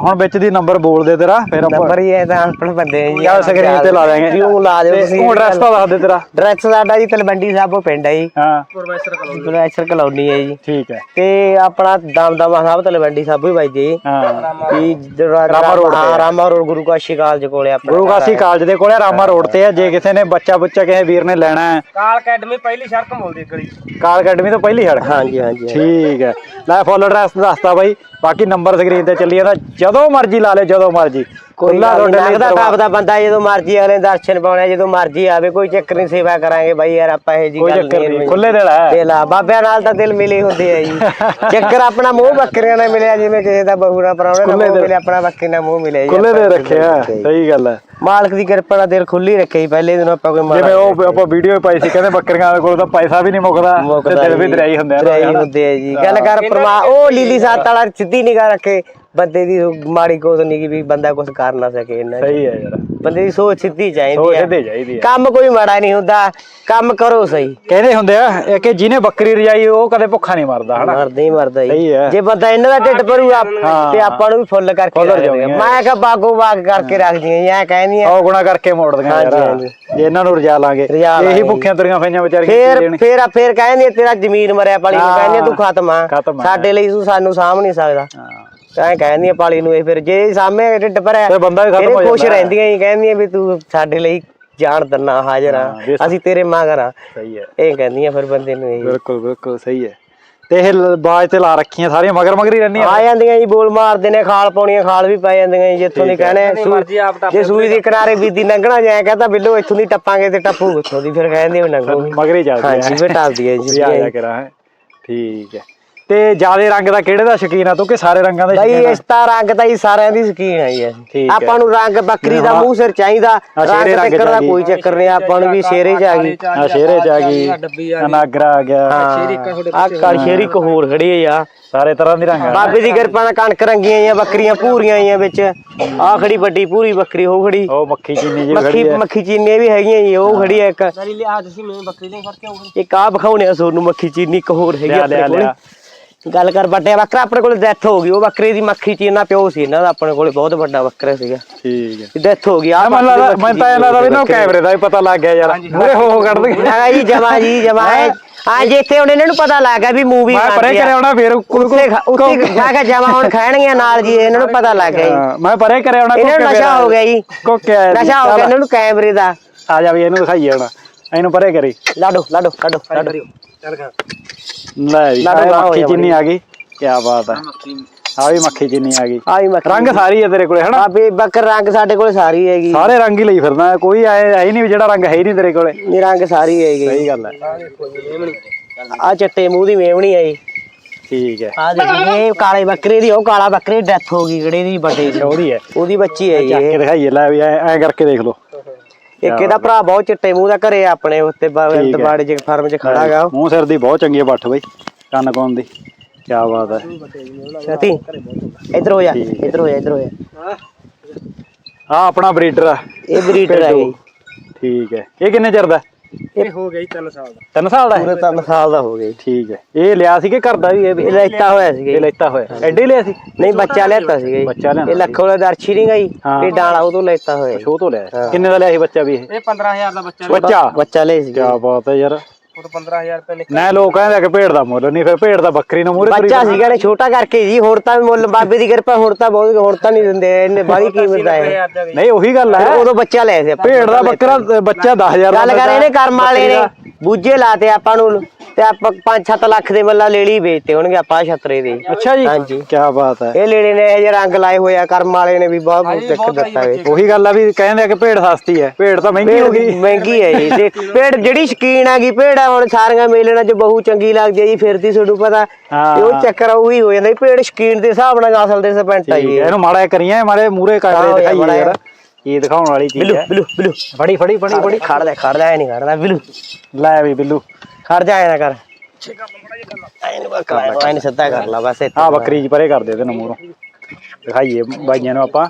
S2: ਹੁਣ ਵਿੱਚ ਦੀ ਨੰਬਰ ਬੋਲ ਦੇ ਤੇਰਾ ਫਿਰ ਆਪਾਂ
S1: ਨੰਬਰ ਹੀ ਹੈ ਤਾਂ ਅਨਪੜ ਬੰਦੇ ਜੀ
S2: ਯਾਰ ਸਕਰੀਨ ਤੇ ਲਾ ਦੇਾਂਗੇ
S1: ਕਿਉਂ ਲਾ ਦਿਓ ਤੁਸੀਂ।
S2: ਤੂੰ ਐਡਰੈਸ ਤਾਂ ਦੱਸ ਦੇ ਤੇਰਾ।
S1: ਡਰੈਸ ਸਾਡਾ ਜੀ ਤਲਵੰਡੀ ਸਾਬੋ ਪਿੰਡ ਹੈ ਜੀ।
S2: ਹਾਂ।
S1: Professor colony. ਹੈ ਜੀ।
S2: ਠੀਕ ਹੈ।
S1: ਤੇ ਆਪਣਾ ਦਮਦਮਾ ਸਾਹਿਬ ਤਲਵੰਡੀ ਸਾਬੋ ਹੀ ਵੱਜਦੇ ਜੀ।
S2: ਹਾਂ।
S1: ਕੀ ਜਿਹੜਾ-
S2: Rama road.
S1: Rama road Guru Kashi college ਕੋਲੇ ਆਪਣਾ
S2: ਗੁਰੂ ਕਾਸੀ ਕਾਲਜ ਦੇ ਕੋਲੇ ਰਾਮਾ ਰੋਡ ਤੇ ਹੈ ਜੇ ਕਿਸੇ ਨੇ ਬੱਚਾ ਬੁੱਚਾ ਕਿਸੇ ਵੀਰ ਨੇ ਲੈਣਾ ਹੈ।
S1: ਕਾਲ ਅਕੈਡਮੀ ਪਹਿਲੀ ਸੜਕ ਮੋਲਦੀ ਗਲੀ।
S2: ਕਾਰ ਅਕੈਡਮੀ ਤੋਂ ਪਹਿਲੀ ਸੜਕ।
S1: ਹਾਂਜੀ ਹਾਂਜੀ।
S2: ਠੀਕ ਹੈ। ਲੈ ਫੁੱਲ ਐਡਰੈਸ ਦੱਸਤਾ ਬਾਈ। ਬਾਕੀ ਨੰਬਰ ਸਕਰੀਨ ਤੇ ਚੱਲੀ ਜਾਂਦਾ ਜਦੋਂ ਮਰਜ਼ੀ ਲਾ ਲੈ ਜਦੋਂ ਮਰਜ਼ੀ।
S1: ਕੋਈ
S2: ਖੁੱਲਾ
S1: ਤੁਹਾਡੇ
S2: ਤੁਹਾਡੇ ਲਈ
S1: ਲੱਗਦਾ
S2: ਦਰਵਾਜ਼ਾ।
S1: ਟਾਪ ਦਾ ਬੰਦਾ ਜਦੋਂ ਮਰਜ਼ੀ ਅਗਲੇ ਦਰਸ਼ਨ ਪਾਉਣੇ ਜਦੋਂ ਮਰਜ਼ੀ ਆਵੇ ਕੋਈ ਚੱਕਰ ਨਹੀਂ ਸੇਵਾ ਕਰਾਂਗੇ ਬਾਈ ਯਾਰ ਆਪਾਂ ਇਹ ਜੀ
S2: ਕੋਈ
S1: ਗੱਲ
S2: ਚੱਕਰ
S1: ਨਹੀਂ
S2: ਨਹੀਂ ਖੁੱਲੇ ਦਿਲ ਹੈ।
S1: ਦਿਲ ਆ ਬਾਬਿਆਂ ਨਾਲ ਤਾਂ ਦਿਲ ਮਿਲੇ ਹੁੰਦੇ ਆ ਜੀ। ਚੱਕਰ ਆਪਣਾ ਮੂੰਹ ਬੱਕਰੀਆਂ ਨਾਲ ਮਿਲਿਆ ਜਿਵੇਂ ਕਿਸੇ ਦਾ ਬਹੂ ਨਾਲ ਪਰਾਉਣੇ ਨਾਲ ਮੂੰਹ
S2: ਦਿਲ।
S1: ਮਿਲਿਆ ਆਪਣਾ ਬੱਕਰੀ ਨਾਲ ਮੂੰਹ ਮਿਲਿਆ ਜੀ
S2: ਖੁੱਲੇ ਦੇ ਰੱਖਿਆ
S1: ਰੱਖਿਆ
S2: ਸਹੀ ਗੱਲ ਹੈ।
S1: ਮਾਲਕ ਦੀ ਕਿਰਪਾ ਨਾਲ ਦਿਲ ਖੁੱਲੀ ਰੱਖੇ ਜੀ ਪਹਿਲੇ ਦਿਨ ਆਪਾਂ ਕੋਈ ਮਾੜਾ
S2: ਜਿਵੇਂ ਉਹ ਆਪਾਂ ਵੀਡੀਓ ਪਾਈ ਸੀ ਕਹਿੰਦੇ ਬੱਕਰੀਆਂ ਕੋਲ ਤਾਂ ਪੈਸਾ ਵੀ ਨਹੀਂ ਮੁੱਕਦਾ ਤੇ
S1: ਮੁੱਕਦਾ
S2: ਦਿਲ ਵੀ
S1: ਜੀ।
S2: ਦਰਾਈ ਹੁੰਦੇ ਆ
S1: ਦਰਿਆਈ
S2: ਨਾ
S1: ਹੁੰਦੇ ਆ ਜੀ। ਗੱਲ ਕਰ ਪਰਮਾ ਉਹ ਲੀਲੀ ਸਾਤ ਵਾਲਾ ਸਿੱਧੀ ਨਿਗਾਹ ਰੱਖੇ। ਬੰਦੇ ਦੀ ਮਾੜੀ ਕੋਸ ਨਹੀਂ ਕਿ ਵੀ ਬੰਦਾ ਕੁਝ ਕਰ ਨਾ ਸਕੇ ਇਹਨਾਂ।
S2: ਸਹੀ ਹੈ ਯਾਰ
S1: ਬੰਦੇ ਦੀ ਸੋਚ ਸਿੱਧੀ
S2: ਸੋਚ
S1: ਚਾਹੀਦੀ ਆ
S2: ਸਿੱਧੀ ਚਾਹੀਦੀ ਹੈ
S1: ਕੰਮ ਕੋਈ ਮਾੜਾ ਨਹੀਂ ਹੁੰਦਾ ਕੰਮ ਕਰੋ ਸਹੀ
S2: ਕਹਿੰਦੇ ਹੁੰਦੇ ਆ ਇਹ ਕਿ ਜਿਹਨੇ ਬੱਕਰੀ ਰਜਾਈ ਉਹ ਕਦੇ ਭੁੱਖਾ ਨਹੀਂ ਮਰਦਾ ਹਨਾ
S1: ਮਰਦਾ ਹੀ ਮਰਦਾ
S2: ਸਹੀ
S1: ਜੀ
S2: ਹੈ।
S1: ਜੇ ਬੰਦਾ ਇਹਨਾਂ ਦਾ ਢਿੱਡ ਭਰੂਗਾ
S2: ਹਾਂ।
S1: ਤੇ ਆਪਾਂ ਨੂੰ ਵੀ ਫੁੱਲ ਕਰਕੇ
S2: ਫੁੱਲ
S1: ਰੱਖ। ਮੈਂ ਕਿਹਾ ਬਾਗੋ ਬਾਗ ਕਰਕੇ ਰੱਖਦੀਆਂ ਜਾਂ ਕਹਿੰਦੀਆਂ
S2: ਉਹ ਗੁਣਾ ਕਰਕੇ ਮੋੜਦੀਆਂ
S1: ਹਾਂਜੀ,
S2: ਯਾਰ
S1: ਹਾਂਜੀ।
S2: ਜੇ ਇਹਨਾਂ ਨੂੰ ਰਜਾ ਲਾਂਗੇ
S1: ਰਜਾ
S2: ਇਹੀ
S1: ਲਾਂਗੇ।
S2: ਭੁੱਖੀਆਂ ਤੁਰੀਆਂ ਫਈਆਂ ਵਿਚਾਰੀਆਂ ਕੀ
S1: ਫੇਰ
S2: ਦੇਣ
S1: ਫੇਰ ਫੇਰ ਕਹਿੰਦੀ ਤੇਰਾ ਜ਼ਮੀਨ ਮਰਿਆ ਪਾਲੀ ਨੂੰ
S2: ਹਾਂ।
S1: ਕਹਿੰਦੀ ਤੂੰ ਖਤਮ ਆ
S2: ਖਤਮ ਆ।
S1: ਸਾਡੇ ਲਈ ਤੂੰ ਸਾਨੂੰ ਸਾਂਭ ਨਹੀਂ ਸਕਦਾ
S2: ਹਾਂ
S1: ਐਂ ਕਹਿੰਦੀਆਂ ਪਾਲੀ ਨੂੰ ਇਹ ਫਿਰ ਜੇ ਸਾਹਮਣੇ ਢਿੱਡ ਭਰਿਆ
S2: ਫਿਰ ਬੰਦਾ ਵੀ ਖਤਮ ਹੋ
S1: ਖੁਸ਼
S2: ਜਾਂਦਾ। ਹੈ।
S1: ਰਹਿੰਦੀਆਂ ਹੀ ਕਹਿੰਦੀਆਂ ਵੀ ਤੂੰ ਸਾਡੇ ਲਈ ਜਾਨ ਦੰਨਾ ਹਾਜ਼ਰ ਆ।
S2: ਹਾਂ,
S1: ਅਸੀਂ ਤੇਰੇ ਮਗਰ ਆ।
S2: ਸਹੀ ਹੈ।
S1: ਇਹ ਕਹਿੰਦੀਆਂ ਫਿਰ ਬੰਦੇ ਨੂੰ ਇਹ।
S2: ਬਿਲਕੁਲ ਬਿਲਕੁਲ ਸਹੀ ਹੈ। ਤੇ ਇਹ ਲ- ਬਾਜ ਤੇ ਲਾ ਰੱਖੀਆਂ ਸਾਰੀਆਂ ਮਗਰ ਮਗਰ ਹੀ ਰਹਿੰਦੀਆਂ
S1: ਆ ਜਾਂਦੀਆਂ ਜੀ ਬੋਲ ਮਾਰਦੇ ਨੇ ਖਾਲ ਪਾਉਣੀਆਂ ਖਾਲ ਵੀ ਪੈ ਜਾਂਦੀਆਂ ਜੀ ਜਿੱਥੋਂ ਨਹੀਂ ਕਹਣੇ ਜੇ ਸੂਈ ਦੇ ਕਿਨਾਰੇ ਬੀਦੀ ਲੰਘਣਾ ਜਾਏ ਕਹਿੰਦਾ ਬਿੱਲੋ ਇੱਥੋਂ ਦੀ ਟੱਪਾਂਗੇ ਤੇ ਟੱਪੂ ਉੱਥੋਂ ਦੀ ਫਿਰ ਕਹਿੰਦੇ ਹੋ ਨੰਗੋ।
S2: ਮਗਰ ਹੀ ਚੱਲਦੀਆਂ।
S1: ਹਾਂਜੀ ਫਿਰ ਟੱਪਦੀਆਂ ਜੀ
S2: ਵੀ ਆ ਜਾ। ਕਰਾਂ ਹੈ। ਠੀਕ ਹੈ। ਤੇ ਜਿਆਦੇ ਰੰਗ ਦਾ ਕਿਹੜੇ ਦਾ ਸ਼ੌਕੀਨ ਆ? ਤੂੰ ਕਿ ਸਾਰੇ ਰੰਗਾਂ ਦਾ
S1: ਬਈ
S2: ਸ਼ੌਕੀਨ ਆ?
S1: ਇਸ ਤਾਂ ਰੰਗ ਤਾਂ ਹੀ ਸਾਰਿਆਂ ਦੀ ਸਕੀਨ ਆਈ ਹੈ
S2: ਠੀਕ ਹੈ।
S1: ਆਪਾਂ ਨੂੰ ਰੰਗ ਬੱਕਰੀ ਦਾ ਮੂੰਹ ਸਿਰ ਚਾਹੀਦਾ।
S2: ਆ ਸ਼ੇਰੇ
S1: ਰੰਗ
S2: ਰੰਗ
S1: ਚੱਕਰ ਦਾ
S2: ਆ।
S1: ਕੋਈ ਚੱਕਰ ਨਹੀਂ ਆਪਾਂ ਨੂੰ ਵੀ ਸ਼ੇਰੇ ਚ ਆ ਗਈ।
S2: ਆ ਸ਼ੇਰੇ ਚ ਆ ਗਈ। ਅਨਾਗਰਾ ਆ ਗਿਆ।
S1: ਆ ਕੜ ਸ਼ੇਰੀ ਇੱਕ ਹੋਰ ਖੜੀ ਆ।
S2: ਸਾਰੇ ਤਰ੍ਹਾਂ ਦੀ ਰੰਗ। ਆ
S1: ਬਾਬੇ ਦੀ ਕਿਰਪਾ ਨਾਲ ਕਣਕ ਰੰਗੀਆਂ ਆਈਆਂ ਬੱਕਰੀਆਂ ਪੂਰੀਆਂ ਆਈਆਂ ਵਿੱਚ। ਆ ਖੜੀ ਵੱਡੀ ਪੂਰੀ ਬੱਕਰੀ ਉਹ ਖੜੀ।
S2: ਉਹ ਮੱਖੀ ਚੀਨੀ ਜੀ
S1: ਮੱਖੀ
S2: ਖੜੀ
S1: ਮੱਖੀ ਚੀਨੀ ਵੀ ਹੈਗੀਆਂ ਜੀ ਉਹ ਖੜੀ ਹੈ ਇੱਕ। ਇੱਕ ਆ ਵਿਖਾਉਣੇ ਆ ਸੋਨੂੰ ਮੱਖੀ ਚੀਨੀ ਇੱਕ ਹੋਰ ਹੈਗੀ
S2: ਲਿਆ, ਲਿਆ,
S1: ਆਪਣੇ ਕੋਲ।
S2: ਲਿਆ।
S1: ਗੱਲ ਕਰ ਬੱਟਿਆ ਬੱਕਰਾ ਆਪਣੇ ਕੋਲ ਡੈਥ ਹੋ ਗਈ ਉਹ ਬੱਕਰੇ ਦੀ ਮੱਖੀ ਚੀਨਾ ਪਿਓ ਸੀ ਇਹਨਾਂ ਦਾ ਆਪਣੇ ਕੋਲੇ ਬਹੁਤ ਵੱਡਾ ਬੱਕਰਾ ਸੀਗਾ।
S2: ਠੀਕ ਹੈ।
S1: ਡੈਥ ਹੋ ਗਈ ਆ
S2: ਮੈਨੂੰ ਲੱਗਦਾ ਮੈਨੂੰ ਤਾਂ ਇਹਨਾਂ ਦਾ ਵੀ ਨਾ ਕੈਮਰੇ ਦਾ ਵੀ ਪਤਾ ਲੱਗ ਗਿਆ ਯਾਰ ਮੂਰੇ ਹੋ ਹੋ ਕੱਢ ਦੇ
S1: ਹੈਗਾ ਜੀ ਜਮਾ ਜੀ ਜਮਾ। ਆ ਜਿੱਥੇ ਹੁਣ ਇਹਨਾਂ ਨੂੰ ਪਤਾ ਲੱਗ ਗਿਆ ਵੀ ਮੂਵੀ
S2: ਮੈਂ ਪਰੇ ਕਰਿਆ ਹੋਣਾ ਫੇਰ
S1: ਉੱਤੇ ਖਾ- ਉੱਤੇ ਜਾ ਕੇ ਜਮਾ ਹੁਣ ਖਾਣਗੀਆਂ ਨਾਲ ਜੀ ਇਹਨਾਂ ਨੂੰ ਪਤਾ ਲੱਗ ਗਿਆ ਜੀ।
S2: ਹਾਂ, ਮੈਂ ਪਰੇ ਕਰਿਆ ਹੋਣਾ
S1: ਇਹਨਾਂ ਨੂੰ ਨਸ਼ਾ ਹੋ ਗਿਆ ਜੀ।
S2: ਕੋਕੇ ਆਇਆ ਜੀ।
S1: ਨਸ਼ਾ ਹੋ ਗਿਆ ਇਹਨਾਂ ਨੂੰ ਕੈਮਰੇ ਦਾ।
S2: ਆ ਜਾ ਵੀ ਇਹਨੂੰ ਦਿਖਾਈਏ ਹੁਣ। ਇਹਨੂੰ ਪਰੇ ਕਰੀ।
S1: ਲਾਡੋ ਲਾਡੋ ਲਾਡੋ ਲਾਡੋ।
S2: ਲੈ ਆਹ
S1: ਗਾਹ ਹੋ
S2: ਮੱਖੀ
S1: ਜਾ
S2: ਚੀਨੀ ਆ ਗਈ। ਕੀ ਬਾਤ ਹੈ। ਆ ਵੀ ਮੱਖੀ ਚੀਨੀ ਆ ਗਈ।
S1: ਆਈ ਮੱਖੀ
S2: ਰੰਗ ਸਾਰੀ ਹੈ ਤੇਰੇ ਕੋਲੇ ਹਨਾ?
S1: ਬਾਬੇ ਬੱਕਰ ਰੰਗ ਸਾਡੇ ਕੋਲ ਸਾਰੀ ਹੈਗੀ।
S2: ਸਾਰੇ ਰੰਗ ਹੀ ਲਈ ਫਿਰਦਾ ਕੋਈ ਐ ਹੈ ਹੀ ਨਹੀਂ ਵੀ ਜਿਹੜਾ ਰੰਗ ਹੈ ਹੀ ਨਹੀਂ ਤੇਰੇ ਕੋਲੇ।
S1: ਇਹ ਰੰਗ ਸਾਰੀ ਹੈਗੀ।
S2: ਸਹੀ ਗੱਲ ਹੈ।
S1: ਆ ਚੱਟੇ ਮੂੰਹ ਦੀ ਮੇਵਣੀ ਆਈ
S2: ਠੀਕ ਹੈ।
S1: ਆ ਦੇਖੀ ਇਹ ਕਾਲੇ ਬੱਕਰੇ ਦੀ ਉਹ ਕਾਲਾ ਬੱਕਰੇ ਡੈਥ ਹੋ ਗਈ ਕਿਹੜੇ ਦੀ ਵੱਡੇ ਦੀ।
S2: ਉਹਦੀ ਹੈ।
S1: ਉਹਦੀ ਬੱਚੀ ਹੈ
S2: ਚੱਕ
S1: ਇਹ
S2: ਕੇ ਦਿਖਾਈਏ ਲੈ ਵੀ ਐ ਐ ਕਰਕੇ ਦੇਖ ਲਓ।
S1: ਇੱਕ ਇਹਦਾ ਭਰਾ ਬਹੁਤ ਚਿੱਟੇ ਮੂੰਹ ਦਾ ਘਰੇ ਆ ਆਪਣੇ ਉੱਤੇ। ਬਾੜੇ ਚ ਫਾਰਮ ਚ ਖੜਾ ਗਾ
S2: ਮੂੰਹ ਸਿਰ ਦੀ ਬਹੁਤ ਚੰਗੀ ਬੱਠ ਬਈ ਕੰਨ ਕੋਨ ਦੀ ਕੀ ਬਾਤ ਹੈ।
S1: ਛਾਤੀ ਇਧਰ ਹੋ ਜਾ ਇਧਰ ਹੋ ਜਾ ਇਧਰ ਹੋ ਜਾ।
S2: ਆ ਆਪਣਾ ਬਰੀਡਰ ਆ।
S1: ਇਹ ਬਰੀਡਰ ਹੈ
S2: ਠੀਕ ਹੈ। ਇਹ ਕਿੰਨੇ ਚਿਰ ਦਾ?
S1: ਇਹ
S3: ਹੋ ਗਈ 3 ਸਾਲ ਦਾ।
S2: 3 ਸਾਲ ਦਾ ਹੈ?
S1: ਪੂਰੇ ਤਾਂ ਸਾਲ ਦਾ ਹੋ ਗਿਆ ਜੀ
S2: ਠੀਕ ਹੈ। ਇਹ ਲਿਆ ਸੀ ਕਿ ਘਰ ਦਾ ਵੀ ਇਹ ਵੀ
S1: ਇਹ ਲੈਤਾ ਹੋਇਆ ਸੀਗਾ
S2: ਇਹ
S1: ਜੀ।
S2: ਲੈਤਾ ਹੋਇਆ। ਐਡੇ ਲਿਆ ਸੀ?
S1: ਨਹੀਂ ਬੱਚਾ ਲੈਤਾ ਸੀਗਾ ਜੀ।
S2: ਬੱਚਾ ਲਿਆਂਦਾ
S1: ਇਹ ਲੱਖੋ ਵਾਲਾ ਦਰਸ਼ੀ ਨਹੀਂ ਗਈ
S2: ਹਾਂ।
S1: ਇਹ ਡਾਲਾ ਉਹ ਤੋਂ ਲੈਤਾ ਹੋਇਆ ਜੀ।
S2: ਸ਼ੋਅ ਤੋਂ ਲਿਆ। ਸੀ। ਕਿੰਨੇ ਦਾ ਲਿਆ ਸੀ ਬੱਚਾ ਵੀ ਇਹ?
S3: ਇਹ 15000 ਦਾ ਬੱਚਾ
S2: ਬੱਚਾ
S1: ਬੱਚਾ ਲੈ
S2: ਕੀ
S1: ਸੀਗਾ
S2: ਬਾਤ ਹੈ ਯਾਰ।
S3: ਉਹ 15000 ਰੁਪਏ ਲਿਖ
S2: ਨਾ ਲੋਕ ਕਹਿੰਦੇ ਆ ਕਿ ਭੇਡ ਦਾ ਮੁੱਲ ਨਹੀਂ ਫਿਰ ਭੇਡ ਦਾ ਬੱਕਰੀ ਨੂੰ ਮੂਰੇ
S1: ਬੱਚਾ ਸੀਗਾ ਨੇ ਛੋਟਾ ਕਰਕੇ ਜੀ ਹੁਣ ਤਾਂ ਮੁੱਲ ਬਾਬੇ ਦੀ ਕਿਰਪਾ ਹੁਣ ਤਾਂ ਬਹੁਤ ਹੁਣ ਤਾਂ ਨਹੀਂ ਦਿੰਦੇ ਇਹਨੇ ਬਾਹਲੀ ਕੀਮਤ ਦਾ ਹੈ
S2: ਨਹੀਂ ਉਹੀ ਗੱਲ ਹੈ।
S1: ਉਦੋਂ ਬੱਚਾ ਲੈ ਸੀ
S2: ਭੇਡ ਦਾ ਬੱਕਰਾ ਬੱਚਾ 10000
S1: ਗੱਲ ਕਰ ਇਹਨੇ ਕਰਮ ਵਾਲੇ ਨੇ। ਬੂਝੇ ਲਾਤੇ ਆਪਾਂ ਨੂੰ ਤੇ ਆਪਾਂ 5-7 ਲੱਖ ਦੇ ਮੱਲਾ ਲੇਲੀ ਵੇਚਤੇ ਹੋਣਗੇ ਆਪਾਂ ਛਤਰੇ ਦੇ।
S2: ਅੱਛਾ ਜੀ।
S1: ਹਾਂਜੀ।
S2: ਕੀ ਬਾਤ ਹੈ।
S1: ਇਹ ਲੇੜੇ ਨੇ ਇਹ ਜਿਹੇ ਰੰਗ ਲਾਏ ਹੋਏ ਆ ਕਰਮ ਵਾਲੇ ਨੇ ਵੀ ਬਹੁਤ ਬਹੁਤ ਦਿੱਕ ਦਿੱਤਾ ਵੇ
S2: ਉਹੀ ਗੱਲ ਆ ਵੀ ਕਹਿੰਦੇ ਆ ਕਿ ਭੇਡ ਸਸਤੀ ਹੈ। ਭੇਡ ਤਾਂ ਮਹਿੰਗੀ ਹੋ ਗਈ।
S1: ਮਹਿੰਗੀ ਹੈ ਜੀ। ਤੇ ਪੇੜ ਜਿਹੜੀ ਸ਼ਕੀਨ ਆ ਗਈ ਪੇੜ ਆ ਹੁਣ ਸਾਰੀਆਂ ਮੇਲਣਾ ਚ ਬਹੁ ਚੰਗੀ ਲੱਗਦੀ ਹੈ ਜੀ ਫਿਰਦੀ ਤੁਹਾਨੂੰ ਪਤਾ। ਉਹ ਚੱਕਰ ਉਹੀ ਹੋ ਜਾਂਦਾ ਪੇੜ ਸ਼ਕੀਨ ਦੇ ਹਿਸਾਬ ਨਾਲ ਅਸਲ ਦੇ ਸਪੈਂਟ ਆ ਜੀ
S2: ਇਹਨੂੰ ਮਾੜਾ ਕਰੀਏ ਮਾੜੇ ਮੂਰੇ
S1: ਆਹੋ
S2: ਕਾਗਰੇ
S1: ਯਾਰ,
S2: ਦਿਖਾਈਏ ਯਾਰ। ਇਹ ਦਿਖਾਉਣ ਵਾਲੀ ਚੀਜ਼
S1: ਬਿਲੂ
S2: ਹੈ।
S1: ਬਿਲੂ ਬਿਲੂ।
S2: ਫੜੀ ਫੜੀ ਫੜੀ ਫੜੀ।
S1: ਖੜ ਲੈ ਖੜ ਲੈ ਇਹ ਨਹੀਂ ਖੜਦਾ ਬਿਲੂ।
S2: ਲੈ ਵੀ ਬਿੱਲੂ।
S1: ਖੜ ਜਾ ਐ ਨਾ ਕਰ। ਐਨ ਬੱਕਰਾ ਐਨ ਸਿੱਧਾ ਕਰ ਲਾ ਬਸ ਇੱਥੇ
S2: ਆ ਬੱਕਰੀ ਜੀ ਪਰੇ ਕਰ ਦੇ ਤੈਨੂੰ ਮੂਰੋਂ ਦਿਖਾਈਏ ਬਾਈਆਂ ਨੂੰ ਆਪਾਂ।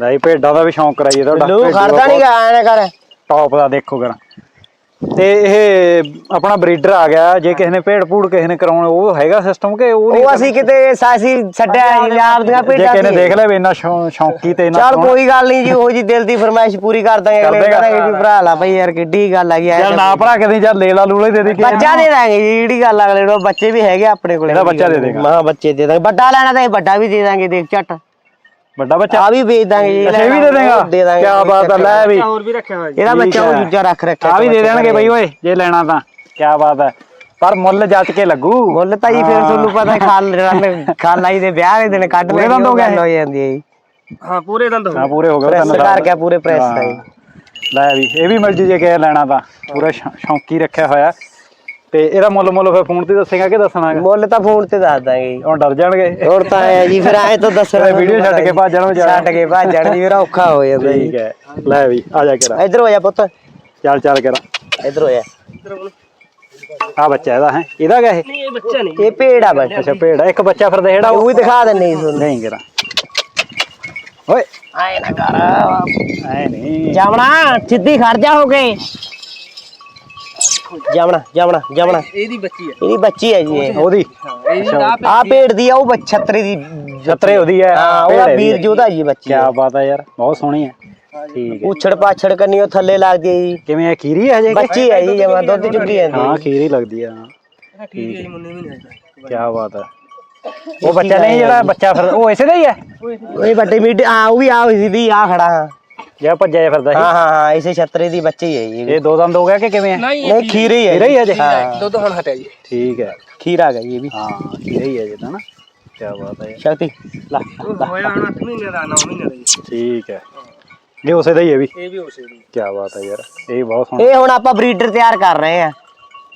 S2: ਨਹੀਂ ਭੇਡਾਂ ਦਾ ਵੀ ਸ਼ੌਂਕ ਕਰਾਈਏ ਤੁਹਾਡਾ।
S1: ਬਿਲੂ ਖੜਦਾ ਨਹੀਂ ਗਾ ਐ ਨਾ ਕਰ।
S2: ਟੌਪ ਦਾ ਦੇਖੋ ਕਰਾਂ ਤੇ ਇਹ ਆਪਣਾ ਬਰੀਡਰ ਆ ਗਿਆ ਜੇ ਕਿਸੇ ਨੇ ਭੇਡ ਭੂੜ ਕਿਸੇ ਨੇ ਕਰਾਉਣਾ ਉਹ ਹੈਗਾ ਸਿਸਟਮ ਕਿ ਉਹ ਨਹੀਂ
S1: ਉਹ ਅਸੀਂ ਕਿਤੇ ਸਾਸੀ ਛੱਡਿਆ ਜੀ ਆਪ ਦੀਆਂ
S2: ਜੇ
S1: ਭੇਡਾਂ
S2: ਕਿਸੇ ਨੇ
S1: ਸੀ।
S2: ਦੇਖ ਲਿਆ ਵੀ ਇੰਨਾ ਸ਼ੌਂ- ਸ਼ੌਂਕੀ ਤੇ ਇੰਨਾ
S1: ਚੱਲ
S2: ਸੋਹਣਾ-
S1: ਕੋਈ ਗੱਲ ਨਹੀਂ ਜੀ ਉਹ ਜੀ ਦਿਲ ਦੀ ਫਰਮਾਇਸ਼ ਪੂਰੀ ਕਰ ਦਾਂਗੇ ਅਗਲੇ
S2: ਕਰ ਦੇਗਾ।
S1: ਕਹਿੰਦੇ ਵੀ ਭਰਾ ਲਾ ਭਈ ਯਾਰ ਕਿੱਡੀ ਗੱਲ ਆ ਗਈ
S2: ਚੱਲ ਨਾ ਭਰਾ ਕਦੇ ਚੱਲ ਲੈ ਲਾ ਲੂਲੇ ਦੇ ਦੇ ਕੇ
S1: ਬੱਚਾ ਦੇ ਦਾਂਗੇ ਜੀ ਜਿਹੜੀ ਗੱਲ ਅਗਲੇ ਨੂੰ ਬੱਚੇ ਵੀ ਹੈਗੇ ਆਪਣੇ ਕੋਲੇ
S2: ਇਹਦਾ ਬੱਚਾ ਦੇ ਦੇਗਾ।
S1: ਹਾਂ ਬੱਚੇ ਦੇ ਦਾਂਗੇ। ਵੱਡਾ ਲੈਣਾ ਤਾਂ ਇਹ ਵੱਡਾ ਵੀ ਦੇ ਦਾਂਗੇ ਦੇਖ ਝੱਟ।
S2: ਵੱਡਾ ਬੱਚਾ।
S1: ਆ ਵੀ ਵੇਚ ਦਾਂਗੇ ਜੀ
S2: ਅੱਛਾ ਇਹ ਵੀ ਦੇ ਦੇਗਾ
S1: ਦੇ ਦਾਂਗੇ
S2: ਕੀ ਬਾਤ ਹੈ ਲੈ ਵੀ।
S3: ਹੋਰ ਵੀ ਰੱਖਿਆ ਹੋਇਆ ਜੀ।
S1: ਇਹਦਾ ਬੱਚਾ ਉਹ। ਦੂਜਾ ਰੱਖ ਰੱਖਿਆ
S2: ਆ ਵੀ ਦੇ ਦੇਣਗੇ ਬਈ ਓਏ ਜੇ ਲੈਣਾ ਤਾਂ। ਕੀ ਬਾਤ ਹੈ ਪਰ ਮੁੱਲ ਜੱਜ ਕੇ ਲੱਗੂ।
S1: ਮੁੱਲ ਤਾਂ ਜੀ ਫਿਰ ਤੁਹਾਨੂੰ ਪਤਾ ਖਾਲ ਰਨ ਖਾਲਾਈ ਦੇ ਵਿਆਹ ਦੇ ਦਿਨ ਕੱਢ
S2: ਦੰਦ ਹੋ ਗਏ?
S1: ਹੋ ਜਾਂਦੀ ਹੈ ਜੀ।
S3: ਹਾਂ ਪੂਰੇ ਦੰਦ ਹੋ
S2: ਹਾਂ ਪੂਰੇ ਹੋ ਗਏ ਸਾਲ।
S1: ਕਰ ਗਿਆ ਪੂਰੇ ਪ੍ਰੈਸ ਦਾ ਜੀ।
S2: ਲੈ ਵੀ ਇਹ ਵੀ ਮਿਲ ਜੂ ਜੇ ਕਿ ਲੈਣਾ ਤਾਂ। ਪੂਰਾ ਸ਼ੌਂਕੀ ਰੱਖਿਆ ਹੋਇਆ। ਤੇ ਇਹਦਾ ਮੁੱਲ ਮੁੱਲ ਫਿਰ ਫੋਨ ਤੇ ਦੱਸੇਗਾ ਕਿ ਦੱਸਣਾ ਹੈਗਾ?
S1: ਮੁੱਲ ਤਾਂ ਫੋਨ ਤੇ ਦੱਸ ਦਾਂਗੇ ਜੀ।
S2: ਹੁਣ ਡਰ ਜਾਣਗੇ।
S1: ਹੋਰ ਤਾਂ ਐ ਜੀ ਫਿਰ ਐ ਤਾਂ ਦੱਸਣਾ
S2: ਇਹ ਵੀਡੀਓ ਛੱਡ ਕੇ ਭੱਜਣ ਵਿਚਾਰਾ।
S1: ਛੱਡ ਕੇ ਭੱਜਣ ਜੀ ਫਿਰ ਔਖਾ ਹੋ ਜਾਂਦਾ ਜੀ।
S2: ਠੀਕ ਹੈ। ਲੈ ਵੀ ਆ ਜਾ ਕਰਾ।
S1: ਇੱਧਰ ਹੋ ਜਾ ਪੁੱਤ।
S2: ਚੱਲ ਚੱਲ ਕਰਾ।
S1: ਇੱਧਰ ਹੋ ਜਾ।
S2: ਆ ਬੱਚਾ ਇਹਦਾ ਹੈ। ਇਹਦਾ ਕਿਆ ਇਹ?
S3: ਨਹੀਂ ਇਹ ਬੱਚਾ ਨਹੀਂ।
S1: ਇਹ ਭੇਡ ਆ ਬੱਚਾ।
S2: ਅੱਛਾ ਭੇਡ ਆ। ਇੱਕ ਬੱਚਾ ਫਿਰ ਜਿਹੜਾ
S1: ਉਹ ਵੀ ਦਿਖਾ ਦਿੰਨੇ ਜੀ ਤੁਹਾਨੂੰ।
S2: ਨਹੀਂ ਕਰਾ। ਓਏ।
S1: ਐ ਨਾ ਕਰ।
S2: ਐ ਨਹੀਂ।
S1: ਜਾਵਣਾ ਸਿੱਧੀ ਖੜ ਜਾ ਹੋ ਕੇ। ਜਾਵਣਾ ਜਾਵਣਾ ਜਾਵਣਾ
S3: ਇਹਦੀ ਬੱਚੀ ਹੈ
S1: ਇਹਦੀ ਬੱਚੀ ਹੈ ਜੀ ਇਹ।
S2: ਉਹਦੀ।
S3: ਇਹਦੀ ਦਾ
S1: ਆ। ਭੇਡ ਦੀ ਆ ਉਹ ਬੱਚ- ਛਤਰੀ ਦੀ
S2: ਛਤਰੇ ਉਹਦੀ ਹੈ
S1: ਹਾਂ ਉਹਦਾ
S2: ਇਹਦੀ
S1: ਵੀਰ
S2: ਹੈ।
S1: ਜੋਧਾ ਜੀ ਬੱਚੀ
S2: ਕਿਆ ਬਾਤ ਹੈ ਯਾਰ ਬਹੁਤ ਸੋਹਣੀ ਹੈ ਠੀਕ ਹੈ
S1: ਉਛੜ ਪਾਛੜ ਕਰਨੀ ਉਹ ਥੱਲੇ ਲੱਗਦੀ ਹੈ ਜੀ।
S2: ਕਿਵੇਂ ਹੈ ਖੀਰੀ ਹੈ ਹਜੇ?
S1: ਬੱਚੀ ਹੈ ਜੀ ਜਮਾ ਦੁੱਧ ਚੁੱਕੀ ਜਾਂਦੀ
S2: ਹਾਂ
S1: ਹੈ
S2: ਖੀਰੀ ਲੱਗਦੀ ਹੈ ਹਾਂ
S3: ਠੀਕ ਹੈ ਜੀ ਮੁੰਨੇ ਵੀ ਨਹੀਂ ਹੈ
S2: ਕਿਆ ਬਾਤ ਹੈ ਉਹ ਬੱਚਾ ਨਹੀਂ ਜਿਹੜਾ ਬੱਚਾ ਫਿਰ ਉਹ ਇਸੇ ਦਾ ਹੀ ਹੈ
S1: ਓਏ ਵੱਡੇ ਮੀਟ ਆ ਉਹ ਵੀ ਆ ਹੋਈ ਸੀ ਦੀ ਆ ਖੜਾ ਹਾਂ।
S2: ਜਿਹੜਾ ਭੱਜਿਆ ਜਿਹਾ ਫਿਰਦਾ
S1: ਹਾਂ ਹਾਂ ਹਾਂ ਇਸੇ ਛਤਰੇ ਦੀ ਬੱਚੇ ਹੀ ਇਹ।
S2: ਇਹ ਦੋ ਦੰਦ ਹੋ ਗਿਆ ਕਿ ਕਿਵੇਂ ਹੈ
S3: ਨਹੀਂ
S1: ਨਹੀਂ ਖੀਰੇ ਹੀ ਹੈ
S2: ਖੀਰਾ ਹੀ ਹੈ ਜੀ?
S1: ਹਾਂ
S3: ਦੁੱਧ ਹੁਣ ਹਟਿਆ ਜੀ।
S2: ਠੀਕ ਹੈ
S1: ਖੀਰਾ ਹੈਗਾ ਜੀ ਇਹ ਵੀ।
S2: ਹਾਂ ਖੀਰਾ ਹੀ ਹੈ ਜੀ ਤਾਂ ਨਾ। ਕੀ ਬਾਤ ਹੈ।
S1: ਸ਼ਕਤੀ ਲਾ
S3: ਹੋਇਆ ਹੁਣ 8 ਮਹੀਨੇ ਦਾ 9 ਮਹੀਨੇ ਦਾ ਜੀ।
S2: ਠੀਕ ਹੈ। ਇਹ ਉਸੇ ਦਾ ਹੀ ਹੈ ਵੀ।
S3: ਇਹ ਵੀ ਉਸੇ ਦੀ।
S2: ਕੀ ਬਾਤ ਹੈ ਯਾਰ ਇਹ ਬਹੁਤ ਸੋਹਣਾ।
S1: ਇਹ ਹੁਣ ਆਪਾਂ ਬਰੀਡਰ ਤਿਆਰ ਕਰ ਰਹੇ ਆ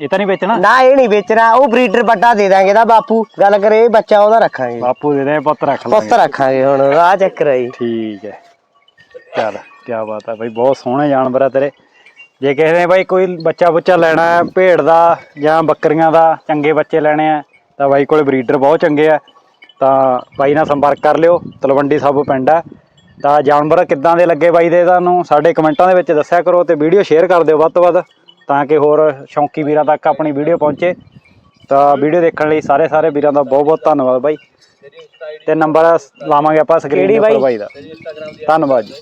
S2: ਇਹ ਤਾਂ ਨਹੀਂ ਵੇਚਣਾ?
S1: ਨਾ ਇਹ ਨਹੀਂ ਵੇਚਣਾ। ਉਹ ਬਰੀਡਰ ਵੱਡਾ ਦੇ ਦਾਂਗੇ ਦਾ ਬਾਪੂ। ਗੱਲ ਕਰੇ ਇਹ ਬੱਚਾ ਉਹਦਾ ਰੱਖਾਂਗੇ।
S2: ਬਾਪੂ ਦੇ ਦੇ ਪੁੱਤ ਰੱਖ
S1: ਪੁੱਤ
S2: ਲਾਂਗੇ
S1: ਰੱਖਾਂਗੇ ਹੁਣ ਆ ਚੱਕਰ ਹੈ
S2: ਠੀਕ ਹੈ। ਚੱਲ ਕੀ ਬਾਤ ਹੈ ਬਈ ਬਹੁਤ ਸੋਹਣੇ ਜਾਨਵਰ ਆ ਤੇਰੇ। ਜੇ ਕਿਸੇ ਨੇ ਬਾਈ ਕੋਈ ਬੱਚਾ ਬੁੱਚਾ ਲੈਣਾ ਹੈ ਭੇਡ ਦਾ ਜਾਂ ਬੱਕਰੀਆਂ ਦਾ ਚੰਗੇ ਬੱਚੇ ਲੈਣੇ ਆ ਤਾਂ ਬਾਈ ਕੋਲੇ ਬਰੀਡਰ ਬਹੁਤ ਚੰਗੇ ਆ। ਤਾਂ ਬਾਈ ਨਾਲ ਸੰਪਰਕ ਕਰ ਲਿਓ ਤਲਵੰਡੀ ਸਾਬੋ ਪਿੰਡ ਆ। ਤਾਂ ਜਾਨਵਰ ਕਿੱਦਾਂ ਦੇ ਲੱਗੇ ਬਾਈ ਦੇ ਤੁਹਾਨੂੰ ਸਾਡੇ ਕਮੈਂਟਾਂ ਦੇ ਵਿੱਚ ਦੱਸਿਆ ਕਰੋ ਤੇ ਵੀਡੀਓ ਸ਼ੇਅਰ ਕਰ ਦਿਓ ਵੱਧ ਤੋਂ ਵੱਧ ਤਾਂ ਕਿ ਹੋਰ ਸ਼ੌਂਕੀ ਵੀਰਾਂ ਤੱਕ ਆਪਣੀ ਵੀਡੀਓ ਪਹੁੰਚੇ। ਤਾਂ ਵੀਡੀਓ ਦੇਖਣ ਲਈ ਸਾਰੇ ਸਾਰੇ ਵੀਰਾਂ ਦਾ ਬਹੁਤ ਬਹੁਤ ਧੰਨਵਾਦ ਬਾਈ। ਤੇ ਨੰਬਰ ਲਾਵਾਂਗੇ ਆਪਾਂ ਸਕਰੀਨ
S1: ਬਾਈ?
S2: ਬਾਈ ਦਾ। ਧੰਨਵਾਦ ਜੀ।